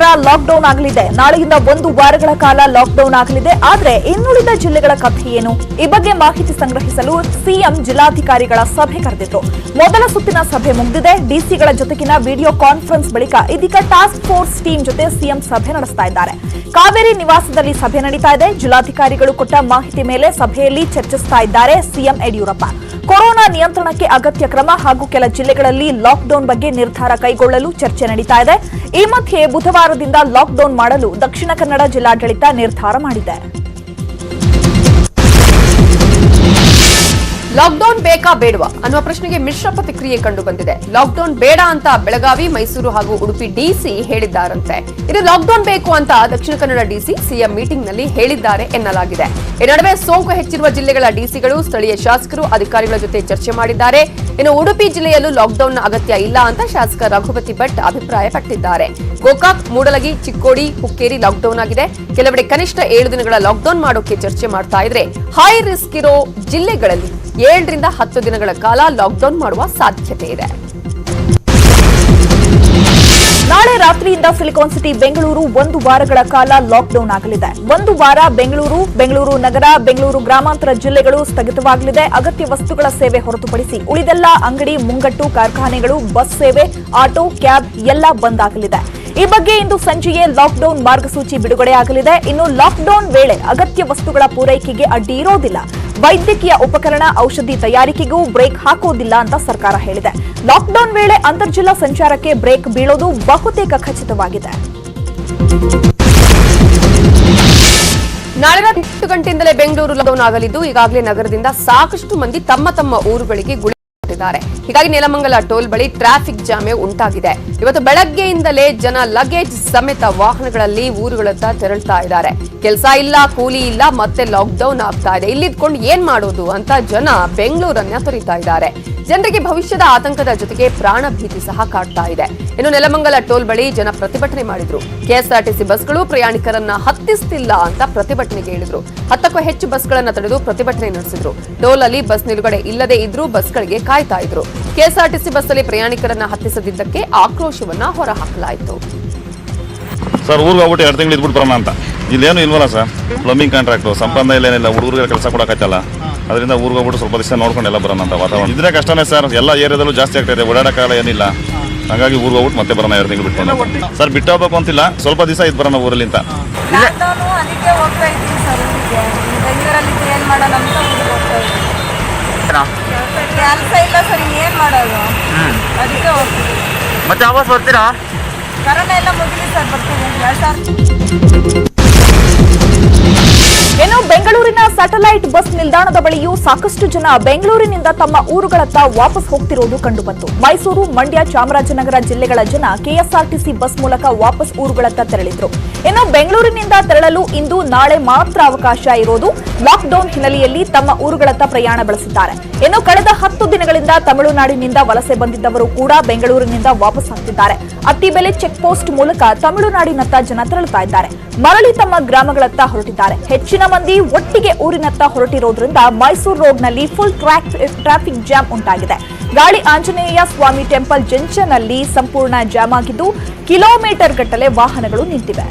Lockdown ಆಗಲಿದೆ. ನಾಳೆಯಿಂದ ಒಂದು ವಾರಗಳ ಕಾಲ ಲಾಕ್ಡೌನ್ ಆಗಲಿದೆ. ಆದರೆ ಇನ್ನುಳಿದ ಜಿಲ್ಲೆಗಳ ಕಥೆ ಏನು? ಈ ಬಗ್ಗೆ ಮಾಹಿತಿ ಸಂಗ್ರಹಿಸಲು ಸಿಎಂ ಜಿಲ್ಲಾಧಿಕಾರಿಗಳ ಸಭೆ ಕರೆದಿತ್ತು ಮೊದಲ ಸುತ್ತಿನ ಸಭೆ ಮುಗಿದಿದೆ. ಡಿಸಿಗಳ ಜೊತೆಗಿನ ವಿಡಿಯೋ ಕಾನ್ಫರೆನ್ಸ್ ಬಳಿಕ ಇದೀಗ ಟಾಸ್ಕ್ ಫೋರ್ಸ್ ಟೀಮ್ ಜೊತೆ ಸಿಎಂ ಸಭೆ ನಡೆಸ್ತಾ ಇದ್ದಾರೆ. ಕಾವೇರಿ ನಿವಾಸದಲ್ಲಿ ಸಭೆ ನಡೀತಾ ಇದೆ. ಜಿಲ್ಲಾಧಿಕಾರಿಗಳು ಕೊಟ್ಟ ಮಾಹಿತಿ ಮೇಲೆ ಸಭೆಯಲ್ಲಿ ಚರ್ಚಿಸ್ತಾ ಇದ್ದಾರೆ ಸಿಎಂ ಯಡಿಯೂರಪ್ಪ. ಕೊರೋನಾ ನಿಯಂತ್ರಣಕ್ಕೆ ಅಗತ್ಯ ಕ್ರಮ ಹಾಗೂ ಕೆಲ ಜಿಲ್ಲೆಗಳಲ್ಲಿ ಲಾಕ್ಡೌನ್ ಬಗ್ಗೆ ನಿರ್ಧಾರ ಕೈಗೊಳ್ಳಲು ಚರ್ಚೆ ನಡೀತಾ ಇದೆ. ಈ ಮಧ್ಯೆ ಬುಧವಾರದಿಂದ ಲಾಕ್ಡೌನ್ ಮಾಡಲು ದಕ್ಷಿಣ ಕನ್ನಡ ಜಿಲ್ಲಾಡಳಿತ ನಿರ್ಧಾರ ಮಾಡಿದೆ. ಲಾಕ್ಡೌನ್ ಬೇಕಾ ಬೇಡವಾ ಅನ್ನುವ ಪ್ರಶ್ನೆಗೆ ಮಿಶ್ರ ಪ್ರತಿಕ್ರಿಯೆ ಕಂಡು ಬಂದಿದೆ. ಲಾಕ್ಡೌನ್ ಬೇಡ ಅಂತ ಬೆಳಗಾವಿ, ಮೈಸೂರು ಹಾಗೂ ಉಡುಪಿ ಡಿಸಿ ಹೇಳಿದ್ದಾರಂತೆ. ಇದು ಲಾಕ್ಡೌನ್ ಬೇಕು ಅಂತ ದಕ್ಷಿಣ ಕನ್ನಡ ಡಿಸಿ ಸಿಎಂ ಮೀಟಿಂಗ್ನಲ್ಲಿ ಹೇಳಿದ್ದಾರೆ ಎನ್ನಲಾಗಿದೆ. ಈ ನಡುವೆ ಸೋಂಕು ಹೆಚ್ಚಿರುವ ಜಿಲ್ಲೆಗಳ ಡಿಸಿಗಳು ಸ್ಥಳೀಯ ಶಾಸಕರು, ಅಧಿಕಾರಿಗಳ ಜೊತೆ ಚರ್ಚೆ ಮಾಡಿದ್ದಾರೆ. ಇನ್ನು ಉಡುಪಿ ಜಿಲ್ಲೆಯಲ್ಲೂ ಲಾಕ್ಡೌನ್ ಅಗತ್ಯ ಇಲ್ಲ ಅಂತ ಶಾಸಕ ರಘುಪತಿ ಭಟ್ ಅಭಿಪ್ರಾಯಪಟ್ಟಿದ್ದಾರೆ. ಗೋಕಾಕ್, ಮೂಡಲಗಿ, ಚಿಕ್ಕೋಡಿ, ಹುಕ್ಕೇರಿ ಲಾಕ್ಡೌನ್ ಆಗಿದೆ. ಕೆಲವೆಡೆ ಕನಿಷ್ಠ ಏಳು ದಿನಗಳ ಲಾಕ್ಡೌನ್ ಮಾಡೋಕೆ ಚರ್ಚೆ ಮಾಡ್ತಾ ಇದ್ರೆ ಹೈ ರಿಸ್ಕ್ ಇರೋ ಜಿಲ್ಲೆಗಳಲ್ಲಿ ಏಳರಿಂದ ಹತ್ತು ದಿನಗಳ ಕಾಲ ಲಾಕ್ಡೌನ್ ಮಾಡುವ ಸಾಧ್ಯತೆ ಇದೆ. ನಾಳೆ ರಾತ್ರಿಯಿಂದ ಸಿಲಿಕಾನ್ ಸಿಟಿ ಬೆಂಗಳೂರು ಒಂದು ವಾರಗಳ ಕಾಲ ಲಾಕ್ಡೌನ್ ಆಗಲಿದೆ. ಒಂದು ವಾರ ಬೆಂಗಳೂರು ಬೆಂಗಳೂರು ನಗರ, ಬೆಂಗಳೂರು ಗ್ರಾಮಾಂತರ ಜಿಲ್ಲೆಗಳು ಸ್ಥಗಿತವಾಗಲಿದೆ. ಅಗತ್ಯ ವಸ್ತುಗಳ ಸೇವೆ ಹೊರತುಪಡಿಸಿ ಉಳಿದೆಲ್ಲ ಅಂಗಡಿ, ಮುಂಗಟ್ಟು, ಕಾರ್ಖಾನೆಗಳು, ಬಸ್ ಸೇವೆ, ಆಟೋ, ಕ್ಯಾಬ್ ಎಲ್ಲ ಬಂದ್ ಆಗಲಿದೆ. ಈ ಬಗ್ಗೆ ಇಂದು ಸಂಜೆಯೇ ಲಾಕ್ಡೌನ್ ಮಾರ್ಗಸೂಚಿ ಬಿಡುಗಡೆಯಾಗಲಿದೆ. ಇನ್ನು ಲಾಕ್ಡೌನ್ ವೇಳೆ ಅಗತ್ಯ ವಸ್ತುಗಳ ಪೂರೈಕೆಗೆ ಅಡ್ಡಿ ಇರೋದಿಲ್ಲ. ವೈದ್ಯಕೀಯ ಉಪಕರಣ, ಔಷಧಿ ತಯಾರಿಕೆಗೂ ಬ್ರೇಕ್ ಹಾಕೋದಿಲ್ಲ ಅಂತ ಸರ್ಕಾರ ಹೇಳಿದೆ. ಲಾಕ್ಡೌನ್ ವೇಳೆ ಅಂತರ್ಜಿಲ್ಲಾ ಸಂಚಾರಕ್ಕೆ ಬ್ರೇಕ್ ಬೀಳೋದು ಬಹುತೇಕ ಖಚಿತವಾಗಿದೆ. ನಾಳೆ ರಾತ್ರಿ ಎಂಟು ಗಂಟೆಯಿಂದಲೇ ಬೆಂಗಳೂರು ಲಾಕ್ಡೌನ್ ಆಗಲಿದ್ದು, ಈಗಾಗಲೇ ನಗರದಿಂದ ಸಾಕಷ್ಟು ಮಂದಿ ತಮ್ಮ ತಮ್ಮ ಊರುಗಳಿಗೆ ಹೊರಟಿದ್ದಾರೆ. ಹೀಗಾಗಿ ನೆಲಮಂಗಲ ಟೋಲ್ ಬಳಿ ಟ್ರಾಫಿಕ್ ಜಾಮೆ ಉಂಟಾಗಿದೆ. ಇವತ್ತು ಬೆಳಗ್ಗೆಯಿಂದಲೇ ಜನ ಲಗೇಜ್ ಸಮೇತ ವಾಹನಗಳಲ್ಲಿ ಊರುಗಳತ್ತ ತೆರಳ್ತಾ ಇದ್ದಾರೆ. ಕೆಲಸ ಇಲ್ಲ, ಕೂಲಿ ಇಲ್ಲ, ಮತ್ತೆ ಲಾಕ್ಡೌನ್ ಆಗ್ತಾ ಇದೆ. ಇಲ್ಲಿದ್ಕೊಂಡು ಏನ್ ಮಾಡೋದು ಅಂತ ಜನ ಬೆಂಗಳೂರನ್ನ ತೊರಿತಾ ಇದ್ದಾರೆ. ಜನರಿಗೆ ಭವಿಷ್ಯದ ಆತಂಕದ ಜೊತೆಗೆ ಪ್ರಾಣ ಭೀತಿ ಸಹ ಕಾಡ್ತಾ ಇದೆ. ಇನ್ನು ನೆಲಮಂಗಲ ಟೋಲ್ ಬಳಿ ಜನ ಪ್ರತಿಭಟನೆ ಮಾಡಿದ್ರು. ಕೆಎಸ್ಆರ್ಟಿಸಿ ಬಸ್ಗಳು ಪ್ರಯಾಣಿಕರನ್ನ ಹತ್ತಿಸ್ತಿಲ್ಲ ಅಂತ ಪ್ರತಿಭಟನೆಗೆ ಇಳಿದ್ರು ಹತ್ತಕ್ಕೂ ಹೆಚ್ಚು ಬಸ್ಗಳನ್ನ ತಡೆದು ಪ್ರತಿಭಟನೆ ನಡೆಸಿದ್ರು. ಟೋಲ್ ಅಲ್ಲಿ ಬಸ್ ನಿಲುಗಡೆ ಇಲ್ಲದೆ ಇದ್ರೂ ಬಸ್ಗಳಿಗೆ ಕಾಯ್ತಾ ಇದ್ರು. ಕೆಎಸ್ಆರ್ಟಿಸಿ ಬಸ್ ಅಲ್ಲಿ ಪ್ರಯಾಣಿಕರನ್ನ ಹತ್ತಿಸದಿದ್ದಕ್ಕೆ ಆಕ್ರೋಶವನ್ನ ಹೊರಹಾಕಲಾಯಿತು. ಸರ್ ಊರಿಗೆ ಹೋಗ್ಬಿಟ್ಟು ಎರಡು ತಿಂಗಳು ಇದ್ಬಿಟ್ಟು ಬರೋಣ ಅಂತ. ಇಲ್ಲೇನು ಇಲ್ವಲ್ಲ ಸರ್? ಪ್ಲಂಬಿಂಗ್ ಕಾಂಟ್ರಾಕ್ಟು ಸಂಬಂಧ ಇಲ್ಲೇನಿಲ್ಲ. ಹುಡುಗರಿಗೆ ಕೆಲಸ ಕೊಡಕತ್ತಲ್ಲ ಅದರಿಂದ ಊರಿಗೆ ಹೋಗ್ಬಿಟ್ಟು ಸ್ವಲ್ಪ ದಿವಸ ನೋಡ್ಕೊಂಡು ಎಲ್ಲ ಬರೋಣ ಅಂತ ವಾತಾವರಣ. ಇದ್ರೆ ಕಷ್ಟನೇ ಸರ್. ಎಲ್ಲ ಏರಿಯಾದಲ್ಲೂ ಜಾಸ್ತಿ ಆಗ್ತಾ ಇದೆ. ಕಾಲ ಏನಿಲ್ಲ. ಹಾಗಾಗಿ ಊರಿಗೆ ಹೋಗ್ಬಿಟ್ಟು ಮತ್ತೆ ಬರೋಣ ಎರಡು ತಿಂಗಳು ಬಿಟ್ಕೊಂಡು ಸರ್ ಬಿಟ್ಟು ಹೋಗ್ಬೇಕು ಅಂತಿಲ್ಲ. ಸ್ವಲ್ಪ ದಿವಸ ಇದ್ದ ಬರೋಣ ಊರಲ್ಲಿ ಅಂತ. ಕೆಲಸ ಇಲ್ಲ ಸರ್ ಏನು ಮಾಡೋದು? ಅದಕ್ಕೆ ಹೋಗ್ತೀವಿ. ಮತ್ತೆ ವಾಪಸ್ ಬರ್ತೀರಾ? ಕರೋನಾ ಎಲ್ಲ ಮುಗಿಲಿ ಸರ್ ಬರ್ತೀವಿ. ಇನ್ನು ಬೆಂಗಳೂರಿನ ಸ್ಯಾಟಲೈಟ್ ಬಸ್ ನಿಲ್ದಾಣದ ಬಳಿಯೂ ಸಾಕಷ್ಟು ಜನ ಬೆಂಗಳೂರಿನಿಂದ ತಮ್ಮ ಊರುಗಳತ್ತ ವಾಪಸ್ ಹೋಗ್ತಿರೋದು ಕಂಡುಬಂತು. ಮೈಸೂರು, ಮಂಡ್ಯ, ಚಾಮರಾಜನಗರ ಜಿಲ್ಲೆಗಳ ಜನ ಕೆಎಸ್ಆರ್ಟಿಸಿ ಬಸ್ ಮೂಲಕ ವಾಪಸ್ ಊರುಗಳತ್ತ ತೆರಳಿದ್ರು. ಇನ್ನು ಬೆಂಗಳೂರಿನಿಂದ ತೆರಳಲು ಇಂದು ನಾಳೆ ಮಾತ್ರ ಅವಕಾಶ ಇರೋದು ಲಾಕ್ಡೌನ್ ಹಿನ್ನೆಲೆಯಲ್ಲಿ ತಮ್ಮ ಊರುಗಳತ್ತ ಪ್ರಯಾಣ ಬೆಳೆಸಿದ್ದಾರೆ. ಇನ್ನು ಕಳೆದ ಹತ್ತು ದಿನಗಳಿಂದ ತಮಿಳುನಾಡಿನಿಂದ ವಲಸೆ ಬಂದಿದ್ದವರು ಕೂಡ ಬೆಂಗಳೂರಿನಿಂದ ವಾಪಸ್ ಆಗ್ತಿದ್ದಾರೆ. ಅತ್ತಿಬೆಲೆ ಚೆಕ್ ಪೋಸ್ಟ್ ಮೂಲಕ ತಮಿಳುನಾಡಿನತ್ತ ಜನ ತೆರಳುತ್ತಾ ಇದ್ದಾರೆ. ಮರಳಿ ತಮ್ಮ ಗ್ರಾಮಗಳತ್ತ ಹೊರಟಿದ್ದಾರೆ. ಹೆಚ್ಚಿನ ಮಂದಿ ಒಟ್ಟಿಗೆ ಊರಿನತ್ತ ಹೊರಟಿರೋದ್ರಿಂದ ಮೈಸೂರು ರೋಡ್ನಲ್ಲಿ ಫುಲ್ ಟ್ರ್ಯಾಕ್ ಟ್ರಾಫಿಕ್ ಜಾಮ್ ಉಂಟಾಗಿದೆ. ಗಾಳಿ ಆಂಜನೇಯ ಸ್ವಾಮಿ ಟೆಂಪಲ್ ಜಂಕ್ಷನ್ ಅಲ್ಲಿ ಸಂಪೂರ್ಣ ಜಾಮ್ ಆಗಿದ್ದು ಕಿಲೋಮೀಟರ್ ಗಟ್ಟಲೆ ವಾಹನಗಳು ನಿಂತಿವೆ.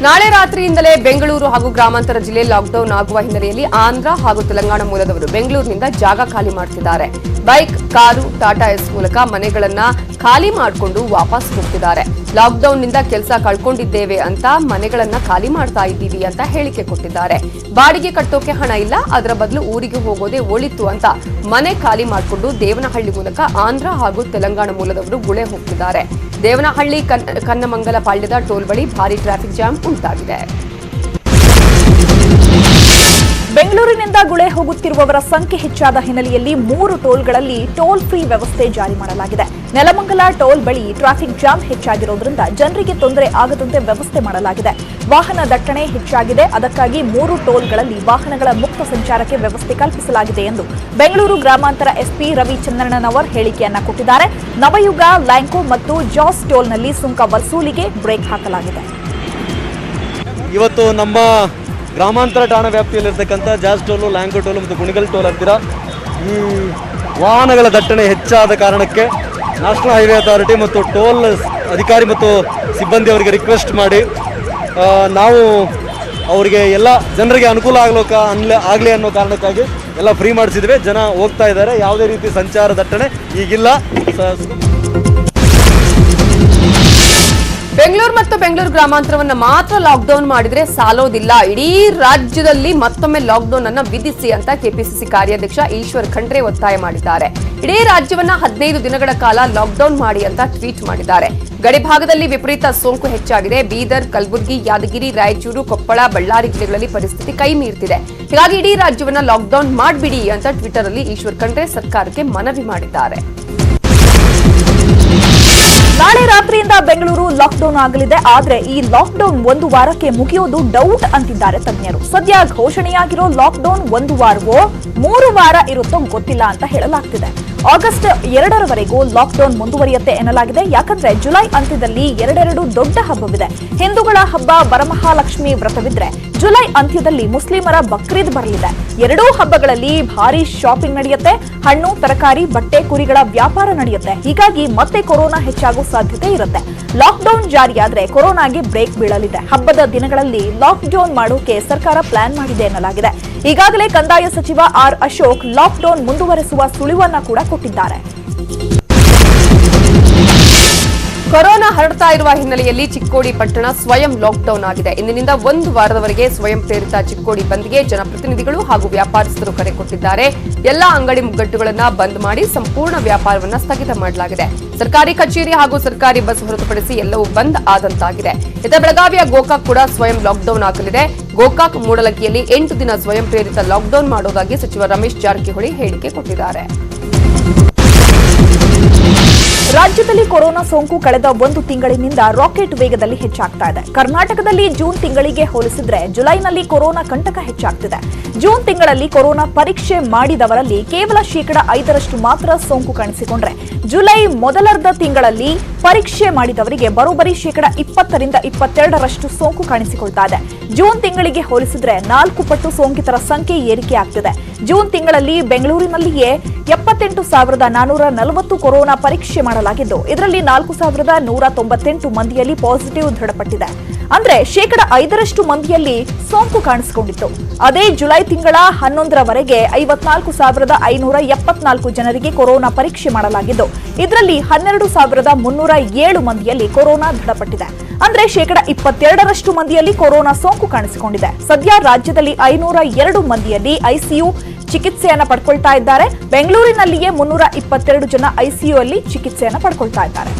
ನಾಳೆ ರಾತ್ರಿಯಿಂದಲೇ ಬೆಂಗಳೂರು ಹಾಗೂ ಗ್ರಾಮಾಂತರ ಜಿಲ್ಲೆ ಲಾಕ್ಡೌನ್ ಆಗುವ ಹಿನ್ನೆಲೆಯಲ್ಲಿ ಆಂಧ್ರ ಹಾಗೂ ತೆಲಂಗಾಣ ಮೂಲದವರು ಬೆಂಗಳೂರಿನಿಂದ ಜಾಗ ಖಾಲಿ ಮಾಡ್ತಿದ್ದಾರೆ. ಬೈಕ್, ಕಾರು, ಟಾಟಾ ಎಸ್ ಮೂಲಕ ಮನೆಗಳನ್ನ ಖಾಲಿ ಮಾಡಿಕೊಂಡು ವಾಪಸ್ ಹೋಗ್ತಿದ್ದಾರೆ. ಲಾಕ್ಡೌನ್ನಿಂದ ಕೆಲಸ ಕಳ್ಕೊಂಡಿದ್ದೇವೆ ಅಂತ ಮನೆಗಳನ್ನ ಖಾಲಿ ಮಾಡ್ತಾ ಇದ್ದೀವಿ ಅಂತ ಹೇಳಿಕೆ ಕೊಟ್ಟಿದ್ದಾರೆ. ಬಾಡಿಗೆ ಕಟ್ಟೋಕೆ ಹಣ ಇಲ್ಲ, ಅದರ ಬದಲು ಊರಿಗೆ ಹೋಗೋದೇ ಒಳಿತು ಅಂತ ಮನೆ ಖಾಲಿ ಮಾಡಿಕೊಂಡು ದೇವನಹಳ್ಳಿ ಮೂಲಕ ಆಂಧ್ರ ಹಾಗೂ ತೆಲಂಗಾಣ ಮೂಲದವರು ಗುಳೆ ಹೋಗ್ತಿದ್ದಾರೆ. ದೇವನಹಳ್ಳಿ ಕನ್- ಕನ್ನಮಂಗಲ ಪಾಳ್ಯದ ಟೋಲ್ ಬಳಿ ಭಾರಿ ಟ್ರಾಫಿಕ್ ಜಾಮ್ ಉಂಟಾಗಿದೆ. ಬೆಂಗಳೂರಿನಿಂದ ಗುಳೆ ಹೋಗುತ್ತಿರುವವರ ಸಂಖ್ಯೆ ಹೆಚ್ಚಾದ ಹಿನ್ನೆಲೆಯಲ್ಲಿ ಮೂರು ಟೋಲ್ಗಳಲ್ಲಿ ಟೋಲ್ ಫ್ರೀ ವ್ಯವಸ್ಥೆ ಜಾರಿ ಮಾಡಲಾಗಿದೆ. ನೆಲಮಂಗಲ ಟೋಲ್ ಬಳಿ ಟ್ರಾಫಿಕ್ ಜಾಮ್ ಹೆಚ್ಚಾಗಿರೋದ್ರಿಂದ ಜನರಿಗೆ ತೊಂದರೆ ಆಗದಂತೆ ವ್ಯವಸ್ಥೆ ಮಾಡಲಾಗಿದೆ. ವಾಹನ ದಟ್ಟಣೆ ಹೆಚ್ಚಾಗಿದೆ. ಅದಕ್ಕಾಗಿ ಮೂರು ಟೋಲ್ಗಳಲ್ಲಿ ವಾಹನಗಳ ಮುಕ್ತ ಸಂಚಾರಕ್ಕೆ ವ್ಯವಸ್ಥೆ ಕಲ್ಪಿಸಲಾಗಿದೆ ಎಂದು ಬೆಂಗಳೂರು ಗ್ರಾಮಾಂತರ ಎಸ್ಪಿ ರವಿ ಚಂದ್ರಣ್ಣನವರ್ ಹೇಳಿಕೆಯನ್ನ ಕೊಟ್ಟಿದ್ದಾರೆ. ನವಯುಗ, ಲ್ಯಾಂಕೋ ಮತ್ತು ಜಾಸ್ ಟೋಲ್ನಲ್ಲಿ ಸುಂಕ ವಸೂಲಿಗೆ ಬ್ರೇಕ್ ಹಾಕಲಾಗಿದೆ. ಇವತ್ತು ನಮ್ಮ ಗ್ರಾಮಾಂತರ ಠಾಣಾ ವ್ಯಾಪ್ತಿಯಲ್ಲಿರ್ತಕ್ಕಂಥ ಜಾಸ್ ಟೋಲು, ಲ್ಯಾಂಗೋ ಟೋಲು ಮತ್ತು ಗುಣಿಗಲ್ ಟೋಲ್ ಹತ್ತಿರ ಈ ವಾಹನಗಳ ದಟ್ಟಣೆ ಹೆಚ್ಚಾದ ಕಾರಣಕ್ಕೆ ನ್ಯಾಷನಲ್ ಹೈವೇ ಅಥಾರಿಟಿ ಮತ್ತು ಟೋಲ್ ಅಧಿಕಾರಿ ಮತ್ತು ಸಿಬ್ಬಂದಿ ಅವರಿಗೆ ರಿಕ್ವೆಸ್ಟ್ ಮಾಡಿ ನಾವು ಅವರಿಗೆ ಎಲ್ಲ ಜನರಿಗೆ ಅನುಕೂಲ ಆಗ್ಲೋಕ ಅನ್ಲ, ಆಗಲಿ ಅನ್ನೋ ಕಾರಣಕ್ಕಾಗಿ ಎಲ್ಲ ಫ್ರೀ ಮಾಡಿಸಿದ್ವಿ. ಜನ ಹೋಗ್ತಾ ಇದ್ದಾರೆ. ಯಾವುದೇ ರೀತಿ ಸಂಚಾರ ದಟ್ಟಣೆ ಈಗಿಲ್ಲ. ಬೆಂಗಳೂರು ಮತ್ತು ಬೆಂಗಳೂರು ಗ್ರಾಮಾಂತರವನ್ನ ಮಾತ್ರ ಲಾಕ್ಡೌನ್ ಮಾಡಿದ್ರೆ ಸಾಲೋದಿಲ್ಲ. ಇಡೀ ರಾಜ್ಯದಲ್ಲಿ ಮತ್ತೊಮ್ಮೆ ಲಾಕ್ಡೌನ್ ಅನ್ನ ವಿಧಿಸಿ ಅಂತ ಕೆಪಿಸಿಸಿ ಕಾರ್ಯಾಧ್ಯಕ್ಷ ಈಶ್ವರ್ ಖಂಡ್ರೆ ಒತ್ತಾಯ ಮಾಡಿದ್ದಾರೆ. ಇಡೀ ರಾಜ್ಯವನ್ನ ಹದಿನೈದು ದಿನಗಳ ಕಾಲ ಲಾಕ್ಡೌನ್ ಮಾಡಿ ಅಂತ ಟ್ವೀಟ್ ಮಾಡಿದ್ದಾರೆ. ಗಡಿಭಾಗದಲ್ಲಿ ವಿಪರೀತ ಸೋಂಕು ಹೆಚ್ಚಾಗಿದೆ. ಬೀದರ್, ಕಲಬುರಗಿ, ಯಾದಗಿರಿ, ರಾಯಚೂರು, ಕೊಪ್ಪಳ, ಬಳ್ಳಾರಿ ಜಿಲ್ಲೆಗಳಲ್ಲಿ ಪರಿಸ್ಥಿತಿ ಕೈ ಮೀರ್ತಿದೆ. ಹೀಗಾಗಿ ಇಡೀ ರಾಜ್ಯವನ್ನ ಲಾಕ್ಡೌನ್ ಮಾಡ್ಬಿಡಿ ಅಂತ ಟ್ವಿಟರ್ ಅಲ್ಲಿ ಈಶ್ವರ್ ಖಂಡ್ರೆ ಸರ್ಕಾರಕ್ಕೆ ಮನವಿ ಮಾಡಿದ್ದಾರೆ. ನಾಳೆ ರಾತ್ರಿಯಿಂದ ಬೆಂಗಳೂರು ಲಾಕ್ಡೌನ್ ಆಗಲಿದೆ. ಆದರೆ ಈ ಲಾಕ್ಡೌನ್ ಒಂದು ವಾರಕ್ಕೆ ಮುಗಿಯೋದು ಡೌಟ್ ಅಂತಿದ್ದಾರೆ ತಜ್ಞರು. ಸದ್ಯ ಘೋಷಣೆಯಾಗಿರೋ ಲಾಕ್ಡೌನ್ ಒಂದು ವಾರವೋ, ಮೂರು ವಾರ ಇರುತ್ತೋ ಗೊತ್ತಿಲ್ಲ ಅಂತ ಹೇಳಲಾಗ್ತಿದೆ. ಆಗಸ್ಟ್ ಎರಡರವರೆಗೂ ಲಾಕ್ಡೌನ್ ಮುಂದುವರಿಯುತ್ತೆ ಎನ್ನಲಾಗಿದೆ. ಯಾಕಂದ್ರೆ ಜುಲೈ ಅಂತ್ಯದಲ್ಲಿ ಎರಡೆರಡು ದೊಡ್ಡ ಹಬ್ಬವಿದೆ. ಹಿಂದೂಗಳ ಹಬ್ಬ, ವರಮಹಾಲಕ್ಷ್ಮಿ ವ್ರತವಿದ್ರೆ ಜುಲೈ ಅಂತ್ಯದಲ್ಲಿ ಮುಸ್ಲಿಮರ ಬಕ್ರೀದ್ ಬರಲಿದೆ. ಎರಡೂ ಹಬ್ಬಗಳಲ್ಲಿ ಭಾರಿ ಶಾಪಿಂಗ್ ನಡೆಯುತ್ತೆ. ಹಣ್ಣು, ತರಕಾರಿ, ಬಟ್ಟೆ, ಕುರಿಗಳ ವ್ಯಾಪಾರ ನಡೆಯುತ್ತೆ. ಹೀಗಾಗಿ ಮತ್ತೆ ಕೊರೋನಾ ಹೆಚ್ಚಾಗುವ ಸಾಧ್ಯತೆ ಇರುತ್ತೆ. ಲಾಕ್ಡೌನ್ ಜಾರಿಯಾದ್ರೆ ಕೊರೋನಾಗೆ ಬ್ರೇಕ್ ಬೀಳಲಿದೆ. ಹಬ್ಬದ ದಿನಗಳಲ್ಲಿ ಲಾಕ್ಡೌನ್ ಮಾಡೋಕೆ ಸರ್ಕಾರ ಪ್ಲಾನ್ ಮಾಡಿದೆ ಎನ್ನಲಾಗಿದೆ. ಈಗಾಗಲೇ ಕಂದಾಯ ಸಚಿವ ಆರ್ ಅಶೋಕ್ ಲಾಕ್ಡೌನ್ ಮುಂದುವರೆಸುವ ಸುಳಿವನ್ನ ಕೂಡ ಕೊಟ್ಟಿದ್ದಾರೆ. ಕೊರೋನಾ ಹರಡ್ತಾ ಇರುವ ಹಿನ್ನೆಲೆಯಲ್ಲಿ ಚಿಕ್ಕೋಡಿ ಪಟ್ಟಣ ಸ್ವಯಂ ಲಾಕ್ಡೌನ್ ಆಗಿದೆ. ಇಂದಿನಿಂದ ಒಂದು ವಾರದವರೆಗೆ ಸ್ವಯಂ ಪ್ರೇರಿತ ಚಿಕ್ಕೋಡಿ ಬಂದ್ಗೆ ಜನಪ್ರತಿನಿಧಿಗಳು ಹಾಗೂ ವ್ಯಾಪಾರಸ್ಥರು ಕರೆ ಕೊಟ್ಟಿದ್ದಾರೆ. ಎಲ್ಲಾ ಅಂಗಡಿ ಮುಗ್ಗಟ್ಟುಗಳನ್ನು ಬಂದ್ ಮಾಡಿ ಸಂಪೂರ್ಣ ವ್ಯಾಪಾರವನ್ನ ಸ್ಥಗಿತ ಮಾಡಲಾಗಿದೆ. ಸರ್ಕಾರಿ ಕಚೇರಿ ಹಾಗೂ ಸರ್ಕಾರಿ ಬಸ್ ಹೊರತುಪಡಿಸಿ ಎಲ್ಲವೂ ಬಂದ್ ಆದಂತಾಗಿದೆ. ಇತ ಬೆಳಗಾವಿಯ ಗೋಕಾಕ್ ಕೂಡ ಸ್ವಯಂ ಲಾಕ್ಡೌನ್ ಆಗಲಿದೆ. ಗೋಕಾಕ್ ಮೂಡಲಗಿಯಲ್ಲಿ ಎಂಟು ದಿನ ಸ್ವಯಂ ಪ್ರೇರಿತ ಲಾಕ್ಡೌನ್ ಮಾಡೋದಾಗಿ ಸಚಿವ ರಮೇಶ್ ಜಾರಕಿಹೊಳಿ ಹೇಳಿಕೆ ಕೊಟ್ಟಿದ್ದಾರೆ. ರಾಜ್ಯದಲ್ಲಿ ಕೊರೋನಾ ಸೋಂಕು ಕಳೆದ ಒಂದು ತಿಂಗಳಿನಿಂದ ರಾಕೆಟ್ ವೇಗದಲ್ಲಿ ಹೆಚ್ಚಾಗ್ತಾ ಇದೆ. ಕರ್ನಾಟಕದಲ್ಲಿ ಜೂನ್ ತಿಂಗಳಿಗೆ ಹೋಲಿಸಿದ್ರೆ ಜುಲೈನಲ್ಲಿ ಕೊರೋನಾ ಕಂಟಕ ಹೆಚ್ಚಾಗ್ತಿದೆ. ಜೂನ್ ತಿಂಗಳಲ್ಲಿ ಕೊರೋನಾ ಪರೀಕ್ಷೆ ಮಾಡಿದವರಲ್ಲಿ ಕೇವಲ ಶೇಕಡ ಐದರಷ್ಟು ಮಾತ್ರ ಸೋಂಕು ಕಾಣಿಸಿಕೊಂಡ್ರೆ ಜುಲೈ ಮೊದಲರ್ಧ ತಿಂಗಳಲ್ಲಿ ಪರೀಕ್ಷೆ ಮಾಡಿದವರಿಗೆ ಬರೋಬ್ಬರಿ ಶೇಕಡ ಇಪ್ಪತ್ತರಿಂದ ಇಪ್ಪತ್ತೆರಡರಷ್ಟು ಸೋಂಕು ಕಾಣಿಸಿಕೊಳ್ತಾ ಇದೆ ಜೂನ್ ತಿಂಗಳಿಗೆ ಹೋಲಿಸಿದ್ರೆ ನಾಲ್ಕು ಪಟ್ಟು ಸೋಂಕಿತರ ಸಂಖ್ಯೆ ಏರಿಕೆ ಆಗ್ತಿದೆ ಜೂನ್ ತಿಂಗಳಲ್ಲಿ ಬೆಂಗಳೂರಿನಲ್ಲಿಯೇ ಎಪ್ಪತ್ತೆಂಟು ಸಾವಿರದ ನಾನೂರ ನಲವತ್ತು ಕೊರೋನಾ ಪರೀಕ್ಷೆ ಮಾಡಲಾಗಿದ್ದು, ಇದರಲ್ಲಿ ನಾಲ್ಕು ಸಾವಿರದ ನೂರ ತೊಂಬತ್ತೆಂಟು ಮಂದಿಯಲ್ಲಿ ಪಾಸಿಟಿವ್ ದೃಢಪಟ್ಟಿದೆ. ಅಂದ್ರೆ ಶೇಕಡ ಐದರಷ್ಟು ಮಂದಿಯಲ್ಲಿ ಸೋಂಕು ಕಾಣಿಸಿಕೊಂಡಿತ್ತು. ಅದೇ ಜುಲೈ ತಿಂಗಳ ಹನ್ನೊಂದರವರೆಗೆ ಐವತ್ನಾಲ್ಕು ಸಾವಿರದ ಐನೂರ ಎಪ್ಪತ್ನಾಲ್ಕು ಜನರಿಗೆ ಕೊರೋನಾ ಪರೀಕ್ಷೆ ಮಾಡಲಾಗಿದ್ದು, ಇದರಲ್ಲಿ ಹನ್ನೆರಡು ಸಾವಿರದ ಮುನ್ನೂರ ಏಳು ಮಂದಿಯಲ್ಲಿ ಕೊರೋನಾ ದೃಢಪಟ್ಟಿದೆ. ಅಂದ್ರೆ ಶೇಕಡ ಇಪ್ಪತ್ತೆರಡರಷ್ಟು ಮಂದಿಯಲ್ಲಿ ಕೊರೋನಾ ಸೋಂಕು ಕಾಣಿಸಿಕೊಂಡಿದೆ. ಸದ್ಯ ರಾಜ್ಯದಲ್ಲಿ ಐನೂರ ಎರಡು ಮಂದಿಯಲ್ಲಿ ಐಸಿಯು ಚಿಕಿತ್ಸೆಯನ್ನು ಪಡ್ಕೊಳ್ತಾ ಇದ್ದಾರೆ. ಬೆಂಗಳೂರಿನಲ್ಲಿಯೇ ಮುನ್ನೂರ ಇಪ್ಪತ್ತೆರಡು ಜನ ಐಸಿಯು ಅಲ್ಲಿ ಚಿಕಿತ್ಸೆಯನ್ನ ಪಡ್ಕೊಳ್ತಾ ಇದ್ದಾರೆ.